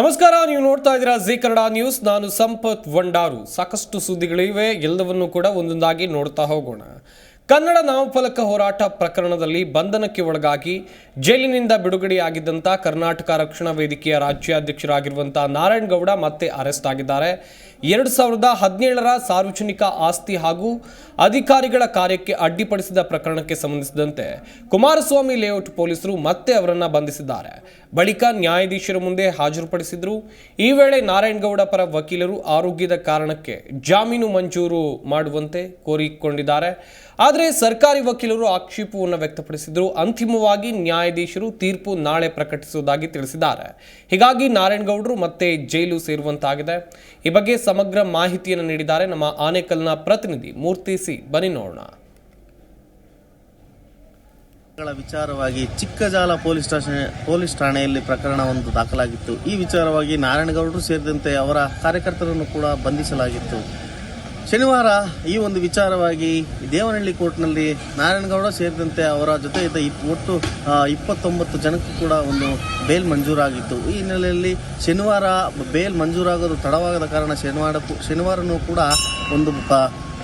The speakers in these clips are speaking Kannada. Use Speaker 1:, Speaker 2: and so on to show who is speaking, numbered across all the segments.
Speaker 1: ನಮಸ್ಕಾರ, ನೀವು ನೋಡ್ತಾ ಇದ್ದೀರಾ ಜಿ ಕನ್ನಡ ನ್ಯೂಸ್. ನಾನು ಸಂಪತ್ ವಂಡಾರು ಸಾಕಷ್ಟು ಸುದ್ದಿಗಳಿವೆ, ಎಲ್ಲವನ್ನು ಕೂಡ ಒಂದೊಂದಾಗಿ ನೋಡ್ತಾ ಹೋಗೋಣ. ಕನ್ನಡ ನಾಮಫಲಕ ಹೋರಾಟ ಪ್ರಕರಣದಲ್ಲಿ ಬಂಧನಕ್ಕೆ ಒಳಗಾಗಿ ಜೈಲಿನಿಂದ ಬಿಡುಗಡೆಯಾಗಿದ್ದಂಥ ಕರ್ನಾಟಕ ರಕ್ಷಣಾ ವೇದಿಕೆಯ ರಾಜ್ಯಾಧ್ಯಕ್ಷರಾಗಿರುವಂಥ ನಾರಾಯಣಗೌಡ ಮತ್ತೆ ಅರೆಸ್ಟ್ ಆಗಿದ್ದಾರೆ. ಎರಡು ಸಾವಿರದ ಹದಿನೇಳರ ಸಾರ್ವಜನಿಕ ಆಸ್ತಿ ಹಾಗೂ ಅಧಿಕಾರಿಗಳ ಕಾರ್ಯಕ್ಕೆ ಅಡ್ಡಿಪಡಿಸಿದ ಪ್ರಕರಣಕ್ಕೆ ಸಂಬಂಧಿಸಿದಂತೆ ಕುಮಾರಸ್ವಾಮಿ ಲೇಔಟ್ ಪೊಲೀಸರು ಮತ್ತೆ ಅವರನ್ನು ಬಂಧಿಸಿದ್ದಾರೆ. ಬಳಿಕ ನ್ಯಾಯಾಧೀಶರ ಮುಂದೆ ಹಾಜರುಪಡಿಸಿದ್ರು. ಈ ವೇಳೆ ನಾರಾಯಣಗೌಡ ಪರ ವಕೀಲರು ಆರೋಗ್ಯದ ಕಾರಣಕ್ಕೆ ಜಾಮೀನು ಮಂಜೂರು ಮಾಡುವಂತೆ ಕೋರಿಕೊಂಡಿದ್ದಾರೆ. ಆದರೆ ಸರ್ಕಾರಿ ವಕೀಲರು ಆಕ್ಷೇಪವನ್ನು ವ್ಯಕ್ತಪಡಿಸಿದ್ರು. ಅಂತಿಮವಾಗಿ ನ್ಯಾಯಾಧೀಶರು ತೀರ್ಪು ನಾಳೆ ಪ್ರಕಟಿಸುವುದಾಗಿ ತಿಳಿಸಿದ್ದಾರೆ. ಹೀಗಾಗಿ ನಾರಾಯಣಗೌಡರು ಮತ್ತೆ ಜೈಲು ಸೇರುವಂತಾಗಿದೆ. ಈ ಬಗ್ಗೆ ಸಮಗ್ರ ಮಾಹಿತಿಯನ್ನು ನೀಡಿದ್ದಾರೆ ನಮ್ಮ ಆನೇಕಲ್ನ ಪ್ರತಿನಿಧಿ ಮೂರ್ತಿ ಸಿ. ಬನ್ನಿ ನೋಡೋಣ.
Speaker 2: ವಿಚಾರವಾಗಿ ಚಿಕ್ಕಜಾಲ ಪೊಲೀಸ್ ಸ್ಟೇಷನ್ ಪೊಲೀಸ್ ಠಾಣೆಯಲ್ಲಿ ಪ್ರಕರಣ ಒಂದು ದಾಖಲಾಗಿತ್ತು. ಈ ವಿಚಾರವಾಗಿ ನಾರಾಯಣಗೌಡರು ಸೇರಿದಂತೆ ಅವರ ಕಾರ್ಯಕರ್ತರನ್ನು ಕೂಡ ಬಂಧಿಸಲಾಗಿತ್ತು. ಶನಿವಾರ ಈ ಒಂದು ವಿಚಾರವಾಗಿ ದೇವನಹಳ್ಳಿ ಕೋರ್ಟ್ನಲ್ಲಿ ನಾರಾಯಣಗೌಡ ಸೇರಿದಂತೆ ಅವರ ಜೊತೆ ಇದ್ದ ಒಟ್ಟು ಇಪ್ಪತ್ತೊಂಬತ್ತು ಜನಕ್ಕೂ ಕೂಡ ಒಂದು ಬೇಲ್ ಮಂಜೂರಾಗಿತ್ತು. ಈ ಹಿನ್ನೆಲೆಯಲ್ಲಿ ಶನಿವಾರ ಬೇಲ್ ಮಂಜೂರಾಗೋದು ತಡವಾಗದ ಕಾರಣ ಶನಿವಾರ ಶನಿವಾರನೂ ಕೂಡ ಒಂದು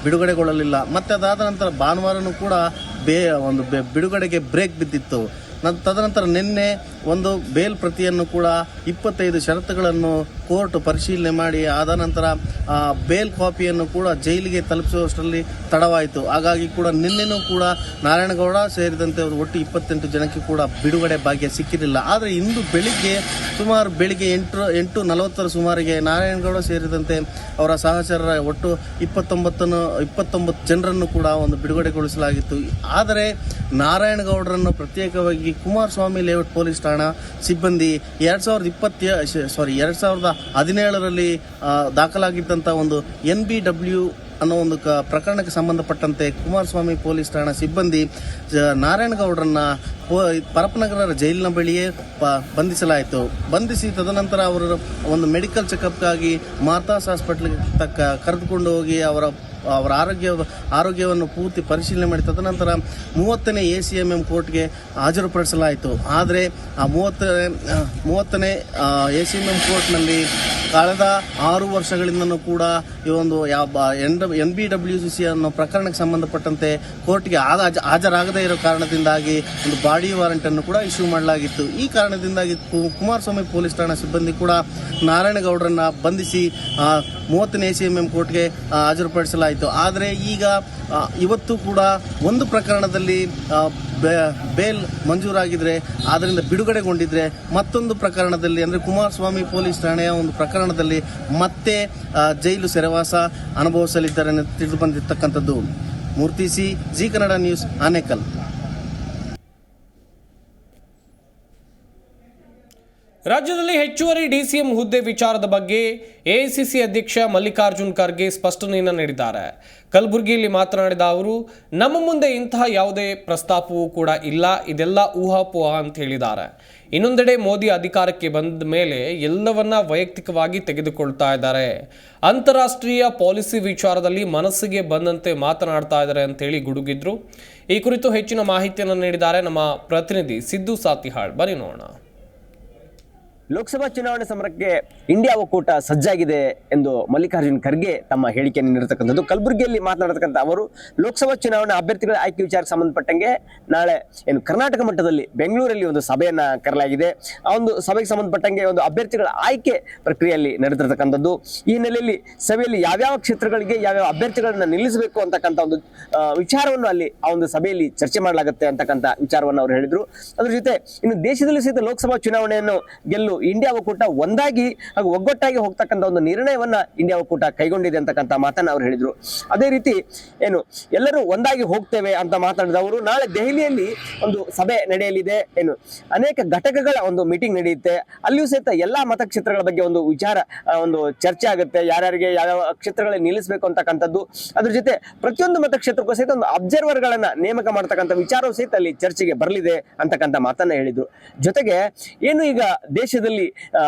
Speaker 2: ಬಿಡುಗಡೆಗೊಳ್ಳಲಿಲ್ಲ. ಮತ್ತೆ ಅದಾದ ನಂತರ ಭಾನುವಾರನೂ ಕೂಡ ಬೇ, ಒಂದು ಬಿಡುಗಡೆಗೆ ಬ್ರೇಕ್ ಬಿದ್ದಿತ್ತು. ತದನಂತರ ನಿನ್ನೆ ಒಂದು ಬೇಲ್ ಪ್ರತಿಯನ್ನು ಕೂಡ ಇಪ್ಪತ್ತೈದು ಷರತ್ತುಗಳನ್ನು ಕೋರ್ಟ್ ಪರಿಶೀಲನೆ ಮಾಡಿ, ಆದ ನಂತರ ಬೇಲ್ ಕಾಪಿಯನ್ನು ಕೂಡ ಜೈಲಿಗೆ ತಲುಪಿಸುವಷ್ಟರಲ್ಲಿ ತಡವಾಯಿತು. ಹಾಗಾಗಿ ಕೂಡ ನಿನ್ನೆನೂ ಕೂಡ ನಾರಾಯಣಗೌಡ ಸೇರಿದಂತೆ ಅವರು ಒಟ್ಟು ಇಪ್ಪತ್ತೆಂಟು ಜನಕ್ಕೆ ಕೂಡ ಬಿಡುಗಡೆ ಭಾಗ್ಯ ಸಿಕ್ಕಿರಲಿಲ್ಲ. ಆದರೆ ಇಂದು ಬೆಳಿಗ್ಗೆ ಸುಮಾರು ಬೆಳಿಗ್ಗೆ ಎಂಟು ಎಂಟು ನಲವತ್ತರ ಸುಮಾರಿಗೆ ನಾರಾಯಣಗೌಡ ಸೇರಿದಂತೆ ಅವರ ಸಹಚರರ ಒಟ್ಟು ಇಪ್ಪತ್ತೊಂಬತ್ತನ್ನು, ಇಪ್ಪತ್ತೊಂಬತ್ತು ಜನರನ್ನು ಕೂಡ ಒಂದು ಬಿಡುಗಡೆಗೊಳಿಸಲಾಗಿತ್ತು. ಆದರೆ ನಾರಾಯಣಗೌಡರನ್ನು ಪ್ರತ್ಯೇಕವಾಗಿ ಕುಮಾರಸ್ವಾಮಿ ಲೇಔಟ್ ಪೊಲೀಸ್ ಠಾಣಾ ಸಿಬ್ಬಂದಿ ಎರಡು ಸಾವಿರದ ಇಪ್ಪತ್ತ ಸಾರಿ ಎರಡು ಸಾವಿರದ ಹದಿನೇಳರಲ್ಲಿ ದಾಖಲಾಗಿದ್ದಂಥ ಒಂದು ಎನ್ ಬಿ ಡಬ್ಲ್ಯೂ ಅನ್ನೋ ಒಂದು ಕ, ಪ್ರಕರಣಕ್ಕೆ ಸಂಬಂಧಪಟ್ಟಂತೆ ಕುಮಾರಸ್ವಾಮಿ ಪೊಲೀಸ್ ಠಾಣಾ ಸಿಬ್ಬಂದಿ ನಾರಾಯಣಗೌಡರನ್ನ ಪರಪನಗರ ಜೈಲಿನ ಬಳಿಯೇ ಪ, ಬಂಧಿಸಲಾಯಿತು. ಬಂಧಿಸಿ ತದನಂತರ ಅವರು ಒಂದು ಮೆಡಿಕಲ್ ಚೆಕಪ್ಗಾಗಿ ಮಾರ್ತಾಸ್ ಹಾಸ್ಪಿಟ್ಲ್ಗೆ ತಕ್ಕ, ಕರೆದುಕೊಂಡು ಹೋಗಿ ಅವರ ಅವರ ಆರೋಗ್ಯ ಆರೋಗ್ಯವನ್ನು ಪೂರ್ತಿ ಪರಿಶೀಲನೆ ಮಾಡಿ ತದನಂತರ ಮೂವತ್ತನೇ ಎ ಸಿ ಎಂ ಎಂ ಕೋರ್ಟ್ಗೆ ಹಾಜರುಪಡಿಸಲಾಯಿತು. ಆದರೆ ಆ ಮೂವತ್ತನೇ ಮೂವತ್ತನೇ ಎ ಸಿ ಎಂ ಎಂ ಕೋರ್ಟ್ನಲ್ಲಿ ಕಳೆದ ಆರು ವರ್ಷಗಳಿಂದನೂ ಕೂಡ ಈ ಒಂದು N N B W C C ಅನ್ನೋ ಪ್ರಕರಣಕ್ಕೆ ಸಂಬಂಧಪಟ್ಟಂತೆ ಕೋರ್ಟ್ಗೆ ಹಾಜರಾಗದೇ ಇರೋ ಕಾರಣದಿಂದಾಗಿ ಒಂದು ಬಾಡಿ ವಾರೆಂಟನ್ನು ಕೂಡ ಇಶ್ಯೂ ಮಾಡಲಾಗಿತ್ತು. ಈ ಕಾರಣದಿಂದಾಗಿ ಕುಮಾರಸ್ವಾಮಿ ಪೊಲೀಸ್ ಠಾಣಾ ಸಿಬ್ಬಂದಿ ಕೂಡ ನಾರಾಯಣಗೌಡರನ್ನ ಬಂಧಿಸಿ ಮೂವತ್ತನೇ ಸಿ ಎಂ ಎಂ ಕೋರ್ಟ್ಗೆ ಹಾಜರುಪಡಿಸಲಾಯಿತು. ಆದರೆ ಈಗ ಇವತ್ತು ಕೂಡ ಒಂದು ಪ್ರಕರಣದಲ್ಲಿ ಬೇಲ್ ಮಂಜೂರಾಗಿದ್ರೆ ಅದರಿಂದ ಬಿಡುಗಡೆಗೊಂಡಿದ್ರೆ ಮತ್ತೊಂದು ಪ್ರಕರಣದಲ್ಲಿ ಅಂದರೆ ಕುಮಾರಸ್ವಾಮಿ ಪೊಲೀಸ್ ಠಾಣೆಯ ಒಂದು ಪ್ರಕರಣದಲ್ಲಿ ಮತ್ತೆ ಜೈಲು ಸೆರೆವಾಸ ಅನುಭವಿಸಲಿದ್ದಾರೆ ತಿಳಿದು ಬಂದಿರತಕ್ಕಂಥದ್ದು. Murthy C G Kannada news Anekal.
Speaker 1: ರಾಜ್ಯದಲ್ಲಿ ಹೆಚ್ಚುವರಿ ಡಿಸಿಎಂ ಹುದ್ದೆ ವಿಚಾರದ ಬಗ್ಗೆ ಎಐಸಿಸಿ ಅಧ್ಯಕ್ಷ ಮಲ್ಲಿಕಾರ್ಜುನ್ ಖರ್ಗೆ ಸ್ಪಷ್ಟನೆಯನ್ನು ನೀಡಿದ್ದಾರೆ. ಕಲಬುರಗಿಯಲ್ಲಿ ಮಾತನಾಡಿದ ಅವರು, ನಮ್ಮ ಮುಂದೆ ಇಂತಹ ಯಾವುದೇ ಪ್ರಸ್ತಾಪವೂ ಕೂಡ ಇಲ್ಲ, ಇದೆಲ್ಲ ಊಹಾಪೋಹ ಅಂತ ಹೇಳಿದ್ದಾರೆ. ಇನ್ನೊಂದೆಡೆ ಮೋದಿ ಅಧಿಕಾರಕ್ಕೆ ಬಂದ ಮೇಲೆ ಎಲ್ಲವನ್ನ ವೈಯಕ್ತಿಕವಾಗಿ ತೆಗೆದುಕೊಳ್ತಾ ಇದ್ದಾರೆ. ಅಂತಾರಾಷ್ಟ್ರೀಯ ಪಾಲಿಸಿ ವಿಚಾರದಲ್ಲಿ ಮನಸ್ಸಿಗೆ ಬಂದಂತೆ ಮಾತನಾಡ್ತಾ ಇದ್ದಾರೆ ಅಂತೇಳಿ ಗುಡುಗಿದ್ರು. ಈ ಕುರಿತು ಹೆಚ್ಚಿನ ಮಾಹಿತಿಯನ್ನು ನೀಡಿದ್ದಾರೆ ನಮ್ಮ ಪ್ರತಿನಿಧಿ ಸಿದ್ದು ಸಾತಿಹಾಳ್. ಬನ್ನಿ ನೋಡೋಣ.
Speaker 3: ಲೋಕಸಭಾ ಚುನಾವಣೆ ಸಮರಕ್ಕೆ ಇಂಡಿಯಾ ಒಕ್ಕೂಟ ಸಜ್ಜಾಗಿದೆ ಎಂದು ಮಲ್ಲಿಕಾರ್ಜುನ್ ಖರ್ಗೆ ತಮ್ಮ ಹೇಳಿಕೆಯನ್ನು ನೀಡಿರ್ತಕ್ಕಂಥದ್ದು. ಕಲಬುರಗಿಯಲ್ಲಿ ಮಾತನಾಡತಕ್ಕಂಥ ಅವರು, ಲೋಕಸಭಾ ಚುನಾವಣೆ ಅಭ್ಯರ್ಥಿಗಳ ಆಯ್ಕೆ ವಿಚಾರಕ್ಕೆ ಸಂಬಂಧಪಟ್ಟಂಗೆ ನಾಳೆ ಏನು ಕರ್ನಾಟಕ ಮಟ್ಟದಲ್ಲಿ ಬೆಂಗಳೂರಲ್ಲಿ ಒಂದು ಸಭೆಯನ್ನು ಕರೆಯಲಾಗಿದೆ. ಆ ಒಂದು ಸಭೆಗೆ ಸಂಬಂಧಪಟ್ಟಂಗೆ ಒಂದು ಅಭ್ಯರ್ಥಿಗಳ ಆಯ್ಕೆ ಪ್ರಕ್ರಿಯೆಯಲ್ಲಿ ನಡೆದಿರ್ತಕ್ಕಂಥದ್ದು. ಈ ಹಿನ್ನೆಲೆಯಲ್ಲಿ ಸಭೆಯಲ್ಲಿ ಯಾವ್ಯಾವ ಕ್ಷೇತ್ರಗಳಿಗೆ ಯಾವ್ಯಾವ ಅಭ್ಯರ್ಥಿಗಳನ್ನು ನಿಲ್ಲಿಸಬೇಕು ಅಂತಕ್ಕಂಥ ಒಂದು ವಿಚಾರವನ್ನು ಅಲ್ಲಿ ಆ ಒಂದು ಸಭೆಯಲ್ಲಿ ಚರ್ಚೆ ಮಾಡಲಾಗುತ್ತೆ ಅಂತಕ್ಕಂಥ ವಿಚಾರವನ್ನು ಅವರು ಹೇಳಿದರು. ಅದ್ರ ಜೊತೆ ಇನ್ನು ದೇಶದಲ್ಲಿ ಸಹಿತ ಲೋಕಸಭಾ ಚುನಾವಣೆಯನ್ನು ಗೆಲ್ಲು ಇಂಡಿಯಾ ಒಕ್ಕೂಟ ಒಂದಾಗಿ ಹಾಗೂ ಒಗ್ಗಟ್ಟಾಗಿ ಹೋಗ್ತಕ್ಕಂಥ ಒಂದು ನಿರ್ಣಯವನ್ನ ಇಂಡಿಯಾ ಒಕ್ಕೂಟ ಕೈಗೊಂಡಿದೆ ಅಂತಕ್ಕಂಥ ಮಾತನ್ನ ಅವರು ಹೇಳಿದ್ರು. ಅದೇ ರೀತಿ ಏನು, ಎಲ್ಲರೂ ಒಂದಾಗಿ ಹೋಗ್ತೇವೆ ಅಂತ ಮಾತಾಡಿದ ಅವರು ನಾಳೆ ದೆಹಲಿಯಲ್ಲಿ ಒಂದು ಸಭೆ ನಡೆಯಲಿದೆ. ಏನು, ಅನೇಕ ಘಟಕಗಳ ಒಂದು ಮೀಟಿಂಗ್ ನಡೆಯುತ್ತೆ. ಅಲ್ಲಿಯೂ ಸಹಿತ ಎಲ್ಲಾ ಮತಕ್ಷೇತ್ರಗಳ ಬಗ್ಗೆ ಒಂದು ವಿಚಾರ ಒಂದು ಚರ್ಚೆ ಆಗುತ್ತೆ. ಯಾರ್ಯಾರಿಗೆ ಯಾವ್ಯಾವ ಕ್ಷೇತ್ರಗಳಲ್ಲಿ ನಿಲ್ಲಿಸಬೇಕು ಅಂತಕ್ಕಂಥದ್ದು. ಅದ್ರ ಜೊತೆ ಪ್ರತಿಯೊಂದು ಮತಕ್ಷೇತ್ರಕ್ಕೂ ಸಹಿತ ಒಂದು ಅಬ್ಸರ್ವರ್ ಗಳನ್ನ ನೇಮಕ ಮಾಡ್ತಕ್ಕಂಥ ವಿಚಾರವೂ ಸಹಿತ ಅಲ್ಲಿ ಚರ್ಚೆಗೆ ಬರಲಿದೆ ಅಂತಕ್ಕಂಥ ಮಾತನ್ನ ಹೇಳಿದ್ರು. ಜೊತೆಗೆ, ಏನು ಈಗ ದೇಶದಲ್ಲಿ ಆ,